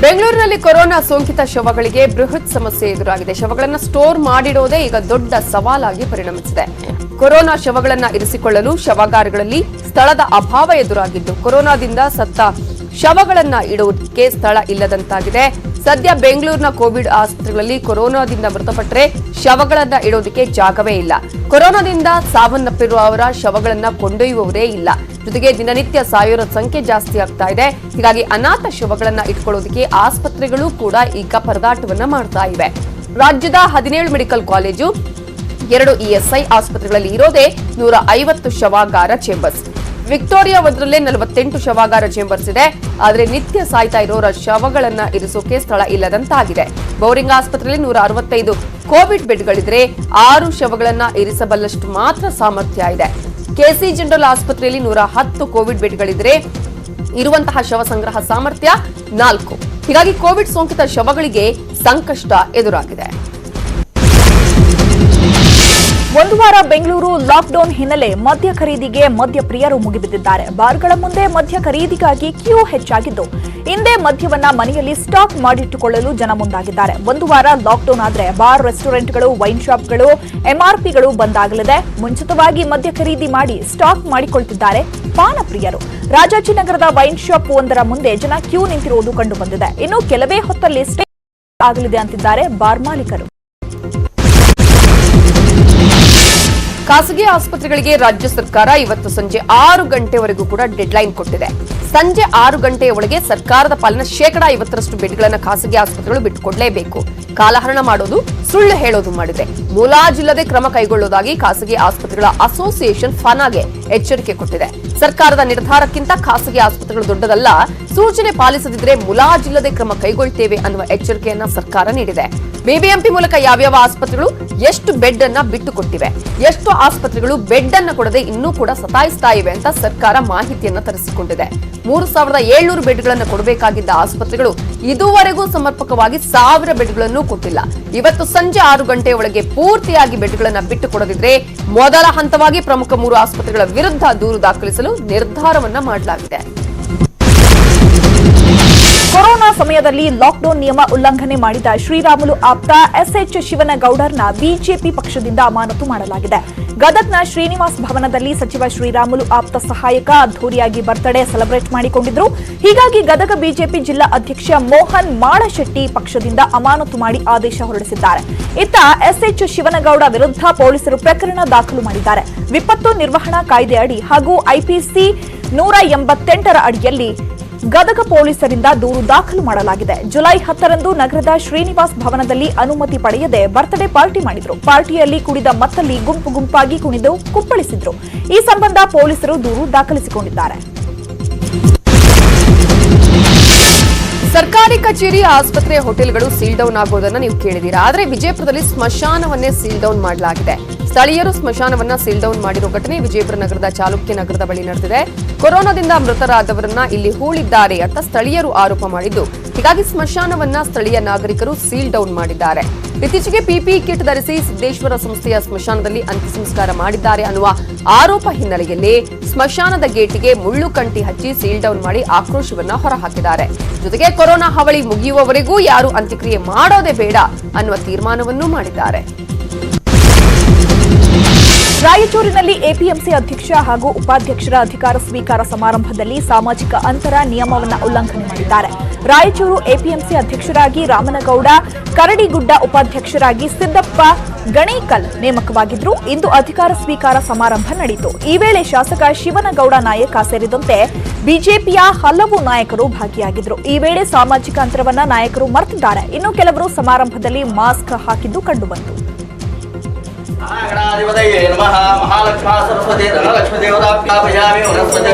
ಬೆಂಗಳೂರಿನಲ್ಲಿ ಕೊರೋನಾ ಸೋಂಕಿತ ಶವಗಳಿಗೆ ಬೃಹತ್ ಸಮಸ್ಯೆ ಎದುರಾಗಿದೆ. ಶವಗಳನ್ನು ಸ್ಟೋರ್ ಮಾಡಿಡೋದೇ ಈಗ ದೊಡ್ಡ ಸವಾಲಾಗಿ ಪರಿಣಮಿಸಿದೆ. ಕೊರೋನಾ ಶವಗಳನ್ನ ಇರಿಸಿಕೊಳ್ಳಲು ಶವಾಗಾರಗಳಲ್ಲಿ ಸ್ಥಳದ ಅಭಾವ ಎದುರಾಗಿದ್ದು, ಕೊರೋನಾದಿಂದ ಸತ್ತ ಶವಗಳನ್ನ ಇಡುವುದಕ್ಕೆ ಸ್ಥಳ ಇಲ್ಲದಂತಾಗಿದೆ. ಸದ್ಯ ಬೆಂಗಳೂರಿನ ಕೋವಿಡ್ ಆಸ್ಪತ್ರೆಗಳಲ್ಲಿ ಕೊರೋನಾದಿಂದ ಮೃತಪಟ್ಟರೆ ಶವಗಳನ್ನ ಇಡೋದಕ್ಕೆ ಜಾಗವೇ ಇಲ್ಲ. ಕೊರೋನಾದಿಂದ ಸಾವನ್ನಪ್ಪಿರುವವರ ಶವಗಳನ್ನ ಕೊಂಡೊಯ್ಯುವವರೇ ಇಲ್ಲ. ಜೊತೆಗೆ ದಿನನಿತ್ಯ ಸಾಯೋರ ಸಂಖ್ಯೆ ಜಾಸ್ತಿ ಆಗ್ತಾ ಇದೆ. ಹೀಗಾಗಿ ಅನಾಥ ಶವಗಳನ್ನ ಇಟ್ಕೊಳ್ಳೋದಕ್ಕೆ ಆಸ್ಪತ್ರೆಗಳು ಕೂಡ ಈಗ ಪರದಾಟವನ್ನ ಮಾಡ್ತಾ ಇವೆ. ರಾಜ್ಯದ ಹದಿನೇಳು ಮೆಡಿಕಲ್ ಕಾಲೇಜು ಎರಡು ಇಎಸ್ಐ ಆಸ್ಪತ್ರೆಗಳಲ್ಲಿ ಇರೋದೇ ನೂರ ಐವತ್ತು ಶವಾಗಾರ ಚೇಂಬರ್ಸ್ ವಿಕ್ಟೋರಿಯಾ ಒಂದರಲ್ಲೇ ನಲವತ್ತೆಂಟು ಶವಾಗಾರ ಚೇಂಬರ್ಸ್ ಇದೆ. ಆದರೆ ನಿತ್ಯ ಸಾಯ್ತಾ ಇರೋರ ಶವಗಳನ್ನ ಇರಿಸೋಕೆ ಸ್ಥಳ ಇಲ್ಲದಂತಾಗಿದೆ. ಬೌರಿಂಗ್ ಆಸ್ಪತ್ರೆಯಲ್ಲಿ ನೂರ ಅರವತ್ತೈದು ಕೋವಿಡ್ ಬೆಡ್ಗಳಿದ್ರೆ ಆರು ಶವಗಳನ್ನ ಇರಿಸಬಲ್ಲಷ್ಟು ಮಾತ್ರ ಸಾಮರ್ಥ್ಯ ಇದೆ. ಕೆಸಿ ಜನರಲ್ ಆಸ್ಪತ್ರೆಯಲ್ಲಿ ನೂರ ಹತ್ತು ಕೋವಿಡ್ ಬೆಡ್ಗಳಿದ್ರೆ ಇರುವಂತಹ ಶವ ಸಂಗ್ರಹ ಸಾಮರ್ಥ್ಯ ನಾಲ್ಕು. ಹೀಗಾಗಿ ಕೋವಿಡ್ ಸೋಂಕಿತ ಶವಗಳಿಗೆ ಸಂಕಷ್ಟ ಎದುರಾಗಿದೆ. ಒಂದು ವಾರ ಬೆಂಗಳೂರು ಲಾಕ್ಡೌನ್ ಹಿನ್ನೆಲೆ ಮದ್ಯ ಖರೀದಿಗೆ ಮದ್ಯ ಪ್ರಿಯರು ಮುಗಿಬಿದ್ದಿದ್ದಾರೆ. ಬಾರ್ಗಳ ಮುಂದೆ ಮದ್ಯ ಖರೀದಿಗಾಗಿ ಕ್ಯೂ ಹೆಚ್ಚಾಗಿದ್ದು, ಹಿಂದೆ ಮದ್ಯವನ್ನ ಮನೆಯಲ್ಲಿ ಸ್ಟಾಕ್ ಮಾಡಿಟ್ಟುಕೊಳ್ಳಲು ಜನ ಮುಂದಾಗಿದ್ದಾರೆ. ಒಂದು ವಾರ ಲಾಕ್ಡೌನ್ ಆದರೆ ಬಾರ್, ರೆಸ್ಟೋರೆಂಟ್ಗಳು, ವೈನ್ ಶಾಪ್ಗಳು, ಎಂಆರ್ಪಿಗಳು ಬಂದಾಗಲಿದೆ. ಮುಂಚಿತವಾಗಿ ಮದ್ಯ ಖರೀದಿ ಮಾಡಿ ಸ್ಟಾಕ್ ಮಾಡಿಕೊಳ್ತಿದ್ದಾರೆ ಪಾನ ಪ್ರಿಯರು ರಾಜಾಜಿನಗರದ ವೈನ್ ಶಾಪ್ ಒಂದರ ಮುಂದೆ ಜನ ಕ್ಯೂ ನಿಂತಿರುವುದು ಕಂಡುಬಂದಿದೆ. ಇನ್ನು ಕೆಲವೇ ಹೊತ್ತಲ್ಲಿ ಸ್ಟೇ ಆಗಲಿದೆ ಅಂತಿದ್ದಾರೆ ಬಾರ್ ಮಾಲೀಕರು. ಖಾಸಗಿ ಆಸ್ಪತ್ರೆಗಳಿಗೆ ರಾಜ್ಯ ಸರ್ಕಾರ ಇವತ್ತು ಸಂಜೆ ಆರು ಗಂಟೆವರೆಗೂ ಕೂಡ ಡೆಡ್ಲೈನ್ ಕೊಟ್ಟಿದೆ. ಸಂಜೆ ಆರು ಗಂಟೆಯ ಒಳಗೆ ಸರ್ಕಾರದ ಪಾಲಿನ ಶೇಕಡಾ ಐವತ್ತರಷ್ಟು ಬೆಡ್ಗಳನ್ನು ಖಾಸಗಿ ಆಸ್ಪತ್ರೆಗಳು ಬಿಟ್ಟುಕೊಡಲೇಬೇಕು. ಕಾಲಹರಣ ಮಾಡೋದು ಸುಳ್ಳು ಹೇಳೋದು ಮಾಡಿದೆ. ಮುಲಾಜಿಲ್ಲದೆ ಕ್ರಮ ಕೈಗೊಳ್ಳುವುದಾಗಿ ಖಾಸಗಿ ಆಸ್ಪತ್ರೆಗಳ ಅಸೋಸಿಯೇಷನ್ ಫನಾಗೆ ಎಚ್ಚರಿಕೆ ಕೊಟ್ಟಿದೆ. ಸರ್ಕಾರದ ನಿರ್ಧಾರಕ್ಕಿಂತ ಖಾಸಗಿ ಆಸ್ಪತ್ರೆಗಳು ದೊಡ್ಡದಲ್ಲ, ಸೂಚನೆ ಪಾಲಿಸದಿದ್ರೆ ಮುಲಾಜಿಲ್ಲದೆ ಕ್ರಮ ಕೈಗೊಳ್ತೇವೆ ಅನ್ನುವ ಎಚ್ಚರಿಕೆಯನ್ನ ಸರ್ಕಾರ ನೀಡಿದೆ. ಬಿಬಿಎಂಪಿ ಮೂಲಕ ಯಾವ್ಯಾವ ಆಸ್ಪತ್ರೆಗಳು ಎಷ್ಟು ಬೆಡ್ ಅನ್ನ ಬಿಟ್ಟುಕೊಟ್ಟಿವೆ, ಎಷ್ಟು ಆಸ್ಪತ್ರೆಗಳು ಬೆಡ್ ಅನ್ನ ಕೊಡದೆ ಇನ್ನೂ ಕೂಡ ಸತಾಯಿಸ್ತಾ ಇವೆ ಅಂತ ಸರ್ಕಾರ ಮಾಹಿತಿಯನ್ನ ತರಿಸಿಕೊಂಡಿದೆ. ಮೂರು ಸಾವಿರದ ಏಳ್ನೂರು ಬೆಡ್ಗಳನ್ನು ಕೊಡಬೇಕಾಗಿದ್ದ ಆಸ್ಪತ್ರೆಗಳು ಇದುವರೆಗೂ ಸಮರ್ಪಕವಾಗಿ ಸಾವಿರ ಬೆಡ್ಗಳನ್ನು ಕೊಟ್ಟಿಲ್ಲ. ಇವತ್ತು ಸಂಜೆ ಆರು ಗಂಟೆ ಒಳಗೆ ಪೂರ್ತಿಯಾಗಿ ಬೆಡ್ಗಳನ್ನು ಬಿಟ್ಟು ಕೊಡದಿದ್ರೆ ಮೊದಲ ಹಂತವಾಗಿ ಪ್ರಮುಖ ಮೂರು ಆಸ್ಪತ್ರೆಗಳ ವಿರುದ್ಧ ದೂರು ದಾಖಲಿಸಲು ನಿರ್ಧಾರವನ್ನ ಮಾಡಲಾಗಿದೆ. ಕೊರೋನಾ ಸಮಯದಲ್ಲಿ ಲಾಕ್ಡೌನ್ ನಿಯಮ ಉಲ್ಲಂಘನೆ ಮಾಡಿದ ಶ್ರೀರಾಮುಲು ಆಪ್ತ ಎಸ್ಎಚ್ ಶಿವನಗೌಡರ್ನ ಬಿಜೆಪಿ ಪಕ್ಷದಿಂದ ಅಮಾನತು ಮಾಡಲಾಗಿದೆ. ಗದಗ್ನ ಶ್ರೀನಿವಾಸ್ ಭವನದಲ್ಲಿ ಸಚಿವ ಶ್ರೀರಾಮುಲು ಆಪ್ತ ಸಹಾಯಕ ಅದ್ದೂರಿಯಾಗಿ ಬರ್ತ್ಡೇ ಸೆಲೆಬ್ರೇಟ್ ಮಾಡಿಕೊಂಡಿದ್ರು. ಹೀಗಾಗಿ ಗದಗ ಬಿಜೆಪಿ ಜಿಲ್ಲಾ ಅಧ್ಯಕ್ಷ ಮೋಹನ್ ಮಾಳಶೆಟ್ಟಿ ಪಕ್ಷದಿಂದ ಅಮಾನತು ಮಾಡಿ ಆದೇಶ ಹೊರಡಿಸಿದ್ದಾರೆ. ಇತ್ತ ಎಸ್ಎಚ್ ಶಿವನಗೌಡ ವಿರುದ್ಧ ಪೊಲೀಸರು ಪ್ರಕರಣ ದಾಖಲು ಮಾಡಿದ್ದಾರೆ. ವಿಪತ್ತು ನಿರ್ವಹಣಾ ಕಾಯ್ದೆ ಅಡಿ ಹಾಗೂ ಐಪಿಸಿ ನೂರ ಎಂಬತ್ತೆಂಟರ ಅಡಿಯಲ್ಲಿ ಗದಗ ಪೊಲೀಸರಿಂದ ದೂರು ದಾಖಲು ಮಾಡಲಾಗಿದೆ. ಜುಲೈ ಹತ್ತರಂದು ನಗರದ ಶ್ರೀನಿವಾಸ್ ಭವನದಲ್ಲಿ ಅನುಮತಿ ಪಡೆಯದೆ ಬರ್ತ್ಡೇ ಪಾರ್ಟಿ ಮಾಡಿದ್ರು. ಪಾರ್ಟಿಯಲ್ಲಿ ಕುಡಿದ ಮತ್ತಲ್ಲಿ ಗುಂಪು ಗುಂಪಾಗಿ ಕುಣಿದು ಕುಪ್ಪಳಿಸಿದ್ರು. ಈ ಸಂಬಂಧ ಪೊಲೀಸರು ದೂರು ದಾಖಲಿಸಿಕೊಂಡಿದ್ದಾರೆ. ಸರ್ಕಾರಿ ಕಚೇರಿ ಆಸ್ಪತ್ರೆ ಹೋಟೆಲ್ಗಳು ಸೀಲ್ ಡೌನ್ ಆಗೋದನ್ನ ನೀವು ಕೇಳಿದೀರಾ ಆದರೆ ವಿಜಯಪುರದಲ್ಲಿ ಸ್ಮಶಾನವನ್ನೇ ಸೀಲ್ ಡೌನ್ ಮಾಡಲಾಗಿದೆ. ಸ್ಥಳೀಯರು ಸ್ಮಶಾನವನ್ನ ಸೀಲ್ ಡೌನ್ ಮಾಡಿರೋ ಘಟನೆ ವಿಜಯಪುರ ನಗರದ ಚಾಲುಕ್ಯ ನಗರದ ಬಳಿ ನಡೆದಿದೆ. ಕೊರೋನಾದಿಂದ ಮೃತರಾದವರನ್ನ ಇಲ್ಲಿ ಹೂಳಿದ್ದಾರೆ ಅಂತ ಸ್ಥಳೀಯರು ಆರೋಪ ಮಾಡಿದ್ದು. ಹೀಗಾಗಿ ಸ್ಮಶಾನವನ್ನ ಸ್ಥಳೀಯ ನಾಗರಿಕರು ಸೀಲ್ ಡೌನ್ ಮಾಡಿದ್ದಾರೆ. ಇತ್ತೀಚೆಗೆ ಪಿಪಿಇ ಕಿಟ್ ಧರಿಸಿ ಸಿದ್ದೇಶ್ವರ ಸಂಸ್ಥೆಯ ಸ್ಮಶಾನದಲ್ಲಿ ಅಂತ್ಯಸಂಸ್ಕಾರ ಮಾಡಿದ್ದಾರೆ ಅನ್ನುವ ಆರೋಪ ಹಿನ್ನೆಲೆಯಲ್ಲಿ ಸ್ಮಶಾನದ ಗೇಟಿಗೆ ಮುಳ್ಳು ಕಂಟಿ ಹಚ್ಚಿ ಸೀಲ್ ಡೌನ್ ಮಾಡಿ ಆಕ್ರೋಶವನ್ನ ಹೊರಹಾಕಿದ್ದಾರೆ. ಜೊತೆಗೆ ಕೊರೋನಾ ಹಾವಳಿ ಮುಗಿಯುವವರೆಗೂ ಯಾರು ಅಂತ್ಯಕ್ರಿಯೆ ಮಾಡೋದೇ ಬೇಡ ಅನ್ನುವ ತೀರ್ಮಾನವನ್ನೂ ಮಾಡಿದ್ದಾರೆ. ರಾಯಚೂರಿನಲ್ಲಿ ಎಪಿಎಂಸಿ ಅಧ್ಯಕ್ಷ ಹಾಗೂ ಉಪಾಧ್ಯಕ್ಷರ ಅಧಿಕಾರ ಸ್ವೀಕಾರ ಸಮಾರಂಭದಲ್ಲಿ ಸಾಮಾಜಿಕ ಅಂತರ ನಿಯಮವನ್ನು ಉಲ್ಲಂಘನೆ ಮಾಡಿದ್ದಾರೆ. ರಾಯಚೂರು ಎಪಿಎಂಸಿ ಅಧ್ಯಕ್ಷರಾಗಿ ರಾಮನಗೌಡ, ಕರಡಿಗುಡ್ಡ ಉಪಾಧ್ಯಕ್ಷರಾಗಿ ಸಿದ್ದಪ್ಪ, ಗಣೇಕಲ್ ನೇಮಕವಾಗಿದ್ರು. ಇಂದು ಅಧಿಕಾರ ಸ್ವೀಕಾರ ಸಮಾರಂಭ ನಡೆಯಿತು ಈ ವೇಳೆ ಶಾಸಕ ಶಿವನಗೌಡ ನಾಯಕ ಸೇರಿದಂತೆ ಬಿಜೆಪಿಯ ಹಲವು ನಾಯಕರು ಭಾಗಿಯಾಗಿದ್ದರು ಈ ವೇಳೆ ಸಾಮಾಜಿಕ ಅಂತರವನ್ನು ನಾಯಕರು ಮರೆತಿದ್ದಾರೆ. ಇನ್ನು ಕೆಲವರು ಸಮಾರಂಭದಲ್ಲಿ ಮಾಸ್ಕ್ ಹಾಕಿದ್ದು ಕಂಡುಬಂತು ಗಣಾಧಿಪತಯೇ ನಮಃ. ಮಹಾಲಕ್ಷ್ಮ ಸರಸ್ವತಿ ಧನಲಕ್ಷ್ಮಿ ದೇವತಾಭ್ಯಾಪಯಾಮಿ ವನಸ್ಪತಿ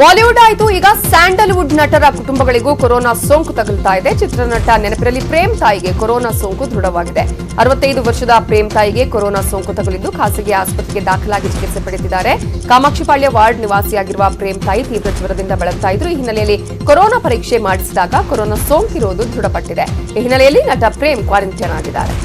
ಬಾಲಿವುಡ್ ಆಯಿತು. ಈಗ ಸ್ಯಾಂಡಲ್ವುಡ್ ನಟರ ಕುಟುಂಬಗಳಿಗೂ ಕೊರೋನಾ ಸೋಂಕು ತಗುಲ್ತಾ ಇದೆ. ಚಿತ್ರನಟ ನೆನಪಿರಲಿ, ಪ್ರೇಮ್ ತಾಯಿಗೆ ಕೊರೋನಾ ಸೋಂಕು ದೃಢವಾಗಿದೆ. ಅರವತ್ತೈದು ವರ್ಷದ ಪ್ರೇಮ್ ತಾಯಿಗೆ ಕೊರೋನಾ ಸೋಂಕು ತಗುಲಿದ್ದು ಖಾಸಗಿ ಆಸ್ಪತ್ರೆಗೆ ದಾಖಲಾಗಿ ಚಿಕಿತ್ಸೆ ಪಡೆದಿದ್ದಾರೆ. ಕಾಮಾಕ್ಷಿಪಾಳ್ಯ ವಾರ್ಡ್ ನಿವಾಸಿಯಾಗಿರುವ ಪ್ರೇಮ್ ತಾಯಿ ತೀವ್ರ ಜ್ವರದಿಂದ ಬಳಲ್ತಾ ಇದ್ರು. ಈ ಹಿನ್ನೆಲೆಯಲ್ಲಿ ಕೊರೋನಾ ಪರೀಕ್ಷೆ ಮಾಡಿಸಿದಾಗ ಕೊರೋನಾ ಸೋಂಕಿರುವುದು ದೃಢಪಟ್ಟಿದೆ. ಈ ಹಿನ್ನೆಲೆಯಲ್ಲಿ ನಟ ಪ್ರೇಮ್ ಕ್ವಾರಂಟೈನ್ ಆಗಿದ್ದಾರೆ.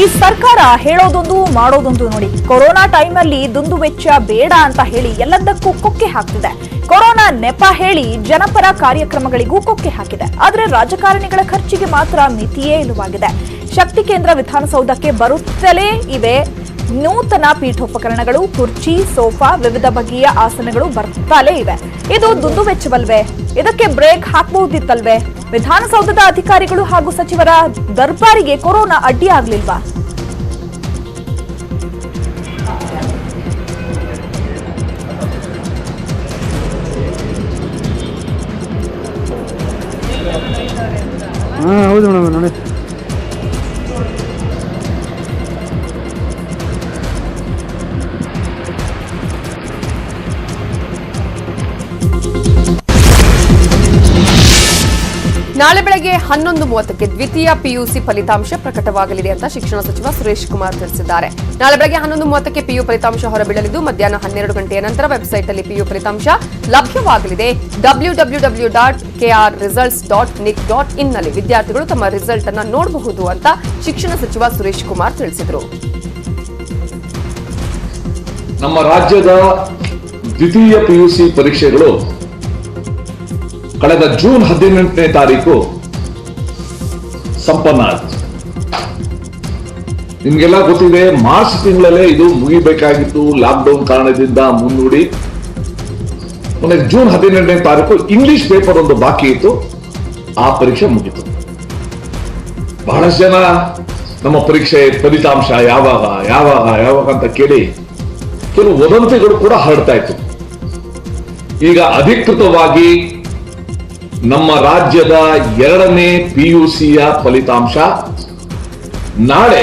ಈ ಸರ್ಕಾರ ಹೇಳೋದೊಂದು ಮಾಡೋದೊಂದು ನೋಡಿ. ಕೊರೋನಾ ಟೈಮಲ್ಲಿ ದುಂದು ವೆಚ್ಚ ಬೇಡ ಅಂತ ಹೇಳಿ ಎಲ್ಲದಕ್ಕೂ ಕೊಕ್ಕೆ ಹಾಕ್ತಿದೆ. ಕೊರೋನಾ ನೆಪ ಹೇಳಿ ಜನಪರ ಕಾರ್ಯಕ್ರಮಗಳಿಗೂ ಕೊಕ್ಕೆ ಹಾಕಿದೆ. ಆದ್ರೆ ರಾಜಕಾರಣಿಗಳ ಖರ್ಚಿಗೆ ಮಾತ್ರ ಮಿತಿಯೇ ಇಲ್ಲವಾಗಿದೆ. ಶಕ್ತಿ ಕೇಂದ್ರ ವಿಧಾನಸೌಧಕ್ಕೆ ಬರುತ್ತಲೇ ಇವೆ. ನೂತನ ಪೀಠೋಪಕರಣಗಳು, ಕುರ್ಚಿ, ಸೋಫಾ, ವಿವಿಧ ಬಗೆಯ ಆಸನಗಳು ಬರ್ತಾಲೇ ಇವೆ. ಇದು ದುಡ್ಡು ವೆಚ್ಚವಲ್ವೇ? ಇದಕ್ಕೆ ಬ್ರೇಕ್ ಹಾಕಬಹುದಿತ್ತಲ್ವೇ? ವಿಧಾನಸೌಧದ ಅಧಿಕಾರಿಗಳು ಹಾಗೂ ಸಚಿವರ ದರ್ಬಾರಿಗೆ ಕೊರೋನಾ ಅಡ್ಡಿ ಆಗ್ಲಿಲ್ವಾ? ಹೌದು ನಾಳೆ ಬೆಳಗ್ಗೆ ಹನ್ನೊಂದು ಮೂವತ್ತಕ್ಕೆ ದ್ವಿತೀಯ ಪಿಯುಸಿ ಫಲಿತಾಂಶ ಪ್ರಕಟವಾಗಲಿದೆ ಅಂತ ಶಿಕ್ಷಣ ಸಚಿವ ಸುರೇಶ್ ಕುಮಾರ್ ತಿಳಿಸಿದ್ದಾರೆ. ನಾಳೆ ಬೆಳಗ್ಗೆ ಹನ್ನೊಂದು ಮೂವತ್ತಕ್ಕೆ ಪಿಯು ಫಲಿತಾಂಶ ಹೊರಬೀಳಲಿದ್ದು, ಮಧ್ಯಾಹ್ನ ಹನ್ನೆರಡು ಗಂಟೆಯ ನಂತರ ವೆಬ್ಸೈಟ್ ಅಲ್ಲಿ ಪಿಯು ಫಲಿತಾಂಶ ಲಭ್ಯವಾಗಲಿದೆ. W W W dot K R results dot nic dot ಇನ್ನಲ್ಲಿ ವಿದ್ಯಾರ್ಥಿಗಳು ತಮ್ಮ ರಿಸಲ್ಟ್ ಅನ್ನು ನೋಡಬಹುದು ಅಂತ ಶಿಕ್ಷಣ ಸಚಿವ ಸುರೇಶ್ ಕುಮಾರ್ ತಿಳಿಸಿದರು. ನಮ್ಮ ರಾಜ್ಯದ ದ್ವಿತೀಯ ಪಿಯುಸಿ ಪರೀಕ್ಷೆಗಳು ಕಳೆದ ಜೂನ್ ಹದಿನೆಂಟನೇ ತಾರೀಕು ಸಂಪನ್ನ ಆಯ್ತು. ನಿಮ್ಗೆಲ್ಲ ಗೊತ್ತಿದೆ, ಮಾರ್ಚ್ ತಿಂಗಳಲ್ಲೇ ಇದು ಮುಗಿಬೇಕಾಗಿತ್ತು. ಲಾಕ್ಡೌನ್ ಕಾರಣದಿಂದ ಮುನ್ನುಡಿ. ಮೊನ್ನೆ ಜೂನ್ ಹದಿನೆಂಟನೇ ತಾರೀಕು ಇಂಗ್ಲಿಷ್ ಪೇಪರ್ ಒಂದು ಬಾಕಿ ಇತ್ತು. ಆ ಪರೀಕ್ಷೆ ಮುಗಿತು. ಬಹಳಷ್ಟು ಜನ ನಮ್ಮ ಪರೀಕ್ಷೆ ಫಲಿತಾಂಶ ಯಾವಾಗ ಯಾವಾಗ ಯಾವಾಗ ಅಂತ ಕೇಳಿ ಕೆಲವು ವದಂತಿಗಳು ಕೂಡ ಹರಡ್ತಾ ಇತ್ತು. ಈಗ ಅಧಿಕೃತವಾಗಿ ನಮ್ಮ ರಾಜ್ಯದ ಎರಡನೇ ಪಿಯುಸಿಯ ಫಲಿತಾಂಶ ನಾಳೆ,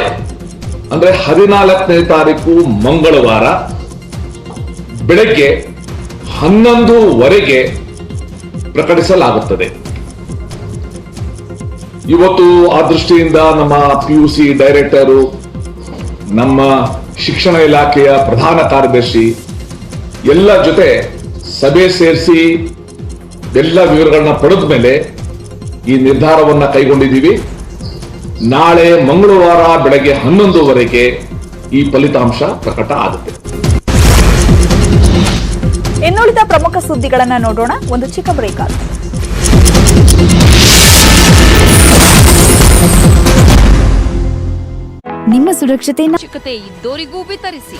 ಅಂದ್ರೆ ಹದಿನಾಲ್ಕನೇ ತಾರೀಕು ಮಂಗಳವಾರ, ಬೆಳಗ್ಗೆ ಹನ್ನೊಂದುವರೆಗೆ ಪ್ರಕಟಿಸಲಾಗುತ್ತದೆ. ಇವತ್ತು ಆ ದೃಷ್ಟಿಯಿಂದ ನಮ್ಮ ಪಿಯುಸಿ ಡೈರೆಕ್ಟರು, ನಮ್ಮ ಶಿಕ್ಷಣ ಇಲಾಖೆಯ ಪ್ರಧಾನ ಕಾರ್ಯದರ್ಶಿ, ಎಲ್ಲ ಜೊತೆ ಸಭೆ ಸೇರಿಸಿ ಎಲ್ಲ ವಿವರಗಳನ್ನ ಪಡೆದ ಮೇಲೆ ಈ ನಿರ್ಧಾರವನ್ನ ಕೈಗೊಂಡಿದ್ದೀವಿ. ನಾಳೆ ಮಂಗಳವಾರ ಬೆಳಗ್ಗೆ ಹನ್ನೊಂದುವರೆಗೆ ಈ ಫಲಿತಾಂಶ ಪ್ರಕಟ ಆಗುತ್ತೆ. ಇನ್ನುಳಿದ ಪ್ರಮುಖ ಸುದ್ದಿಗಳನ್ನ ನೋಡೋಣ. ಒಂದು ಚಿಕ್ಕ ಬ್ರೇಕ್ ಆಗುತ್ತೆ ನಿಮ್ಮ ಸುರಕ್ಷತೆ ಚಿಕ್ಕತೆ ಇದ್ದೋರಿಗೂ ವಿತರಿಸಿ.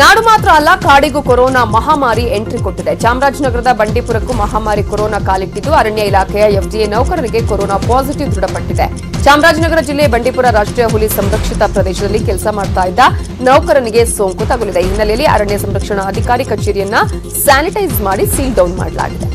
ನಾಡು ಮಾತ್ರ ಅಲ್ಲ, ಕಾಡಿಗೂ ಕೊರೋನಾ ಮಹಾಮಾರಿ ಎಂಟ್ರಿ ಕೊಟ್ಟಿದೆ. ಚಾಮರಾಜನಗರದ ಬಂಡೀಪುರಕ್ಕೂ ಮಹಾಮಾರಿ ಕೊರೋನಾ ಕಾಲಿಟ್ಟಿದ್ದು, ಅರಣ್ಯ ಇಲಾಖೆಯ ಎಫ್ಡಿಎ ನೌಕರರಿಗೆ ಕೊರೋನಾ ಪಾಸಿಟಿವ್ ದೃಢಪಟ್ಟಿದೆ. ಚಾಮರಾಜನಗರ ಜಿಲ್ಲೆ ಬಂಡೀಪುರ ರಾಷ್ಟ್ರೀಯ ಹುಲಿ ಸಂರಕ್ಷಿತ ಪ್ರದೇಶದಲ್ಲಿ ಕೆಲಸ ಮಾಡ್ತಾ ಇದ್ದ ನೌಕರನಿಗೆ ಸೋಂಕು ತಗುಲಿದೆ. ಹಿನ್ನೆಲೆಯಲ್ಲಿ ಅರಣ್ಯ ಸಂರಕ್ಷಣಾ ಅಧಿಕಾರಿ ಕಚೇರಿಯನ್ನ ಸ್ಯಾನಿಟೈಸ್ ಮಾಡಿ ಸೀಲ್ ಡೌನ್ ಮಾಡಲಾಗಿದೆ.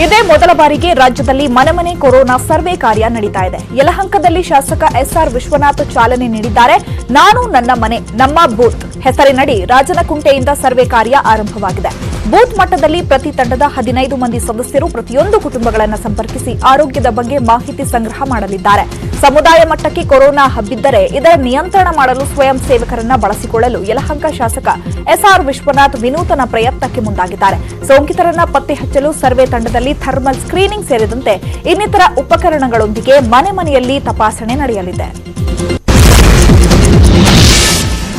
ಇದೇ ಮೊದಲ ಬಾರಿಗೆ ರಾಜ್ಯದಲ್ಲಿ ಮನೆ ಮನೆ ಕೊರೋನಾ ಸರ್ವೆ ಕಾರ್ಯ ನಡೀತಾ ಇದೆ. ಯಲಹಂಕದಲ್ಲಿ ಶಾಸಕ ಎಸ್ಆರ್ ವಿಶ್ವನಾಥ್ ಚಾಲನೆ ನೀಡಿದ್ದಾರೆ. ನಾನು ನನ್ನ ಮನೆ, ನಮ್ಮ ಬೂತ್. ಹೆಸರಿನಡಿ ರಾಜನಕುಂಟೆಯಿಂದ ಸರ್ವೆ ಕಾರ್ಯ ಆರಂಭವಾಗಿದೆ. ಬೂತ್ ಮಟ್ಟದಲ್ಲಿ ಪ್ರತಿ ತಂಡದ ಹದಿನೈದು ಮಂದಿ ಸದಸ್ಯರು ಪ್ರತಿಯೊಂದು ಕುಟುಂಬಗಳನ್ನು ಸಂಪರ್ಕಿಸಿ ಆರೋಗ್ಯದ ಬಗ್ಗೆ ಮಾಹಿತಿ ಸಂಗ್ರಹ ಮಾಡಲಿದ್ದಾರೆ. ಸಮುದಾಯ ಮಟ್ಟಕ್ಕೆ ಕೊರೋನಾ ಹಬ್ಬಿದ್ದರೆ ಇದರ ನಿಯಂತ್ರಣ ಮಾಡಲು ಸ್ವಯಂ ಸೇವಕರನ್ನ ಬಳಸಿಕೊಳ್ಳಲು ಯಲಹಂಕ ಶಾಸಕ ಎಸ್ಆರ್ ವಿಶ್ವನಾಥ್ ವಿನೂತನ ಪ್ರಯತ್ನಕ್ಕೆ ಮುಂದಾಗಿದ್ದಾರೆ. ಸೋಂಕಿತರನ್ನ ಪತ್ತೆ ಹಚ್ಚಲು ಸರ್ವೆ ತಂಡದಲ್ಲಿ ಥರ್ಮಲ್ ಸ್ಕ್ರೀನಿಂಗ್ ಸೇರಿದಂತೆ ಇನ್ನಿತರ ಉಪಕರಣಗಳೊಂದಿಗೆ ಮನೆ ಮನೆಯಲ್ಲಿ ತಪಾಸಣೆ ನಡೆಯಲಿದೆ.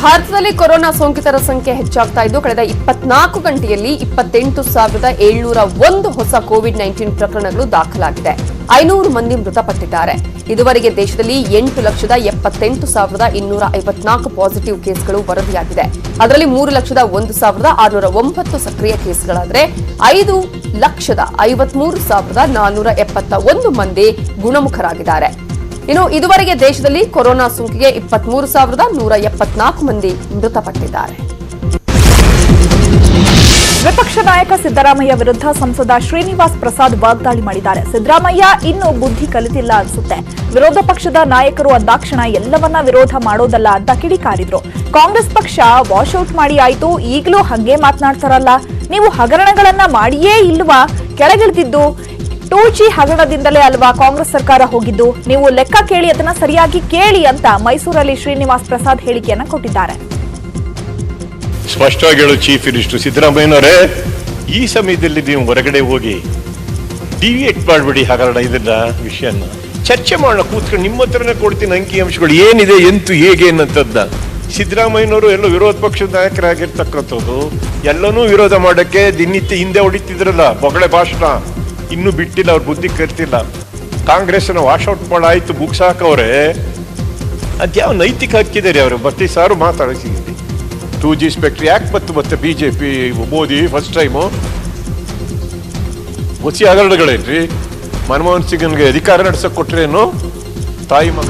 ಭಾರತದಲ್ಲಿ ಕೊರೋನಾ ಸೋಂಕಿತರ ಸಂಖ್ಯೆ ಹೆಚ್ಚಾಗ್ತಾ ಇದ್ದು, ಕಳೆದ ಇಪ್ಪತ್ನಾಲ್ಕು ಗಂಟೆಯಲ್ಲಿ ಇಪ್ಪತ್ತೆಂಟು ಸಾವಿರದ ಏಳ್ನೂರ ಒಂದು ಹೊಸ ಕೋವಿಡ್ ನೈನ್ಟೀನ್ ಪ್ರಕರಣಗಳು ದಾಖಲಾಗಿದೆ. ಐನೂರು ಮಂದಿ ಮೃತಪಟ್ಟಿದ್ದಾರೆ. ಇದುವರೆಗೆ ದೇಶದಲ್ಲಿ ಎಂಟು ಲಕ್ಷದ ಎಪ್ಪತ್ತೆಂಟು ಸಾವಿರದ ಇನ್ನೂರ ಐವತ್ನಾಲ್ಕು ಪಾಸಿಟಿವ್ ಕೇಸ್ಗಳು ವರದಿಯಾಗಿದೆ. ಅದರಲ್ಲಿ ಮೂರು ಲಕ್ಷದ ಒಂದು ಸಾವಿರದ ಆರುನೂರ ಒಂಬತ್ತು ಸಕ್ರಿಯ ಕೇಸ್ಗಳಾದರೆ, ಐದು ಲಕ್ಷದ ಐವತ್ಮೂರು ಸಾವಿರದ ನಾನ್ನೂರ ಎಪ್ಪತ್ತ ಒಂದು ಮಂದಿ ಗುಣಮುಖರಾಗಿದ್ದಾರೆ. ಇನ್ನು ಇದುವರೆಗೆ ದೇಶದಲ್ಲಿ ಕೊರೋನಾ ಸೋಂಕಿಗೆ ಇಪ್ಪತ್ಮೂರು ಸಾವಿರದ ನೂರ ಎಪ್ಪತ್ನಾಲ್ಕು ಮಂದಿ ಮೃತಪಟ್ಟಿದ್ದಾರೆ. ವಿಪಕ್ಷ ನಾಯಕ ಸಿದ್ದರಾಮಯ್ಯ ವಿರುದ್ಧ ಸಂಸದ ಶ್ರೀನಿವಾಸ್ ಪ್ರಸಾದ್ ವಾಗ್ದಾಳಿ ಮಾಡಿದ್ದಾರೆ. ಸಿದ್ದರಾಮಯ್ಯ ಇನ್ನೂ ಬುದ್ಧಿ ಕಲಿತಿಲ್ಲ ಅನ್ಸುತ್ತೆ. ವಿರೋಧ ಪಕ್ಷದ ನಾಯಕರು ಅಂದಾಕ್ಷಣ ಎಲ್ಲವನ್ನ ವಿರೋಧ ಮಾಡೋದಲ್ಲ ಅಂತ ಕಿಡಿಕಾರಿದ್ರು. ಕಾಂಗ್ರೆಸ್ ಪಕ್ಷ ವಾಶ್ಔಟ್ ಮಾಡಿ ಆಯ್ತು, ಈಗಲೂ ಹಂಗೆ ಮಾತನಾಡ್ತಾರಲ್ಲ. ನೀವು ಹಗರಣಗಳನ್ನ ಮಾಡಿಯೇ ಇಲ್ವಾ? ಕೆಳಗಿಳಿದಿದ್ದು ಟೂ ಜಿ ಹಗರಣದಿಂದಲೇ ಅಲ್ವಾ ಕಾಂಗ್ರೆಸ್ ಸರ್ಕಾರ ಹೋಗಿದ್ದು? ನೀವು ಲೆಕ್ಕ ಕೇಳಿ, ಅದನ್ನ ಸರಿಯಾಗಿ ಕೇಳಿ ಅಂತ ಮೈಸೂರಲ್ಲಿ ಶ್ರೀನಿವಾಸ್ ಪ್ರಸಾದ್ ಹೇಳಿಕೆಯನ್ನ ಕೊಟ್ಟಿದ್ದಾರೆ. ಸ್ಪಷ್ಟವಾಗಿ ಹೇಳು ಚೀಫ್ ಮಿನಿಸ್ಟರ್ ಸಿದ್ದರಾಮಯ್ಯನವರೇ, ಈ ಸಮಯದಲ್ಲಿ ನೀವು ಹೊರಗಡೆ ಹೋಗಿ ಡಿವಿಯೇಟ್ ಮಾಡಬೇಡಿ ಹಗರಣ ಇದನ್ನ ವಿಷಯನ. ಚರ್ಚೆ ಮಾಡೋಣ, ಕೂತ್ಕೊಂಡು ನಿಮ್ಮ ಹತ್ರನೇ ಕೊಡ್ತೀನಿ ಅಂಕಿ ಅಂಶಗಳು. ಏನಿದೆ, ಎಂತು, ಹೇಗೆ ಅನ್ನಂಥದ್ದ ಸಿದ್ದರಾಮಯ್ಯನವರು ಎಲ್ಲ ವಿರೋಧ ಪಕ್ಷದ ನಾಯಕರಾಗಿರ್ತಕ್ಕಂಥದ್ದು. ಎಲ್ಲನೂ ವಿರೋಧ ಮಾಡೋಕ್ಕೆ ದಿನನಿತ್ಯ ಹಿಂದೆ ಹೊಡಿತಿದ್ರಲ್ಲ, ಬೊಗಳೆ ಭಾಷಣ. ಇನ್ನೂ ಬಿಟ್ಟಿಲ್ಲ, ಅವ್ರ ಬುದ್ಧಿ ಕರ್ತಿಲ್ಲ ಕಾಂಗ್ರೆಸ್ನ ವಾಶೌಟ್ ಮಾಡಾಯ್ತು ಬುಕ್ಸ್ ಹಾಕವ್ರೆ. ಅದ್ಯಾವ ನೈತಿಕ ಹಾಕಿದ್ದಾರೆ ಅವರು? ಬರ್ತಿ ಸಾರು ಮಾತಾಡಿಸಿ ಟೂ ಜಿ ಸ್ಪೆಕ್ಟ್ರಿ ಯಾಕೆ ಬತ್ತು ಮತ್ತೆ B J P Modi first time ಹೊಸಿ ಹಗರಣಗಳೇನ್ರಿ? ಮನಮೋಹನ್ ಸಿಂಗ್ಗೆ ಅಧಿಕಾರ ನಡೆಸಕ್ಕೆ ಕೊಟ್ರೇನು ತಾಯಿ ಮಗ.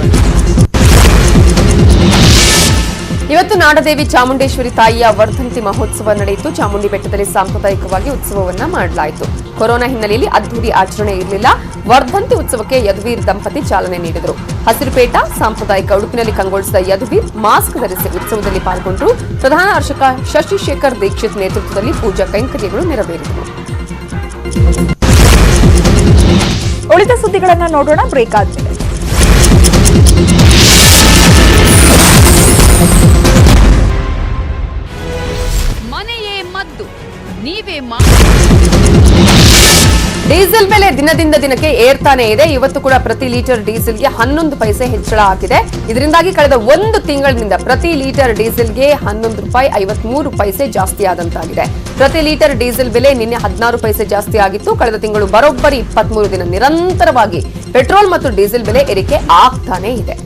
ಇವತ್ತು ನಾಡದೇವಿ ಚಾಮುಂಡೇಶ್ವರಿ ತಾಯಿಯ ವರ್ಧಂತಿ ಮಹೋತ್ಸವ ನಡೆಯಿತು. ಚಾಮುಂಡಿ ಬೆಟ್ಟದಲ್ಲಿ ಸಾಂಪ್ರದಾಯಿಕವಾಗಿ ಉತ್ಸವವನ್ನ ಮಾಡಲಾಯಿತು. ಕೊರೋನಾ ಹಿನ್ನೆಲೆಯಲ್ಲಿ ಅದ್ದೂರಿ ಆಚರಣೆ ಇರಲಿಲ್ಲ. ವರ್ಧಂತಿ ಉತ್ಸವಕ್ಕೆ ಯದುವೀರ್ ದಂಪತಿ ಚಾಲನೆ ನೀಡಿದರು. ಹಸಿರುಪೇಟ ಸಾಂಪ್ರದಾಯಿಕ ಉಡುಪಿನಲ್ಲಿ ಕಂಗೊಳಿಸಿದ ಯದುವೀರ್ ಮಾಸ್ಕ್ ಧರಿಸಿ ಉತ್ಸವದಲ್ಲಿ ಪಾಲ್ಗೊಂಡರು ಪ್ರಧಾನ ಅರ್ಚಕ ಶಶಿಶೇಖರ್ ದೀಕ್ಷಿತ್ ನೇತೃತ್ವದಲ್ಲಿ ಪೂಜಾ ಕೈಂಕರ್ಯಗಳು ನೆರವೇರಿದವು. ಉಳಿದ ಸುದ್ದಿಗಳನ್ನು ನೋಡೋಣ ಬ್ರೇಕ್ ಆದ್ಮೇಲೆ. ಮನೆಯೇ ಮದ್ದು ನೀವೇ ಮಾ ಡೀಸೆಲ್ ಬೆಲೆ ದಿನದಿಂದ ದಿನಕ್ಕೆ ಏರ್ತಾನೆ ಇದೆ. ಇವತ್ತು ಕೂಡ ಪ್ರತಿ ಲೀಟರ್ ಡೀಸೆಲ್ಗೆ ಹನ್ನೊಂದು ಪೈಸೆ ಹೆಚ್ಚಳ ಆಗಿದೆ ಇದರಿಂದಾಗಿ ಕಳೆದ ಒಂದು ತಿಂಗಳಿನಿಂದ ಪ್ರತಿ ಲೀಟರ್ ಡೀಸೆಲ್ಗೆ ಹನ್ನೊಂದು ರೂಪಾಯಿ ಐವತ್ಮೂರು ಪೈಸೆ ಜಾಸ್ತಿ ಆದಂತಾಗಿದೆ. ಪ್ರತಿ ಲೀಟರ್ ಡೀಸೆಲ್ ಬೆಲೆ ನಿನ್ನೆ ಹದಿನಾರು ಪೈಸೆ ಜಾಸ್ತಿ ಆಗಿತ್ತು. ಕಳೆದ ತಿಂಗಳು ಬರೋಬ್ಬರಿ ಇಪ್ಪತ್ಮೂರು ದಿನ ನಿರಂತರವಾಗಿ ಪೆಟ್ರೋಲ್ ಮತ್ತು ಡೀಸೆಲ್ ಬೆಲೆ ಏರಿಕೆ ಆಗ್ತಾನೆ ಇದೆ.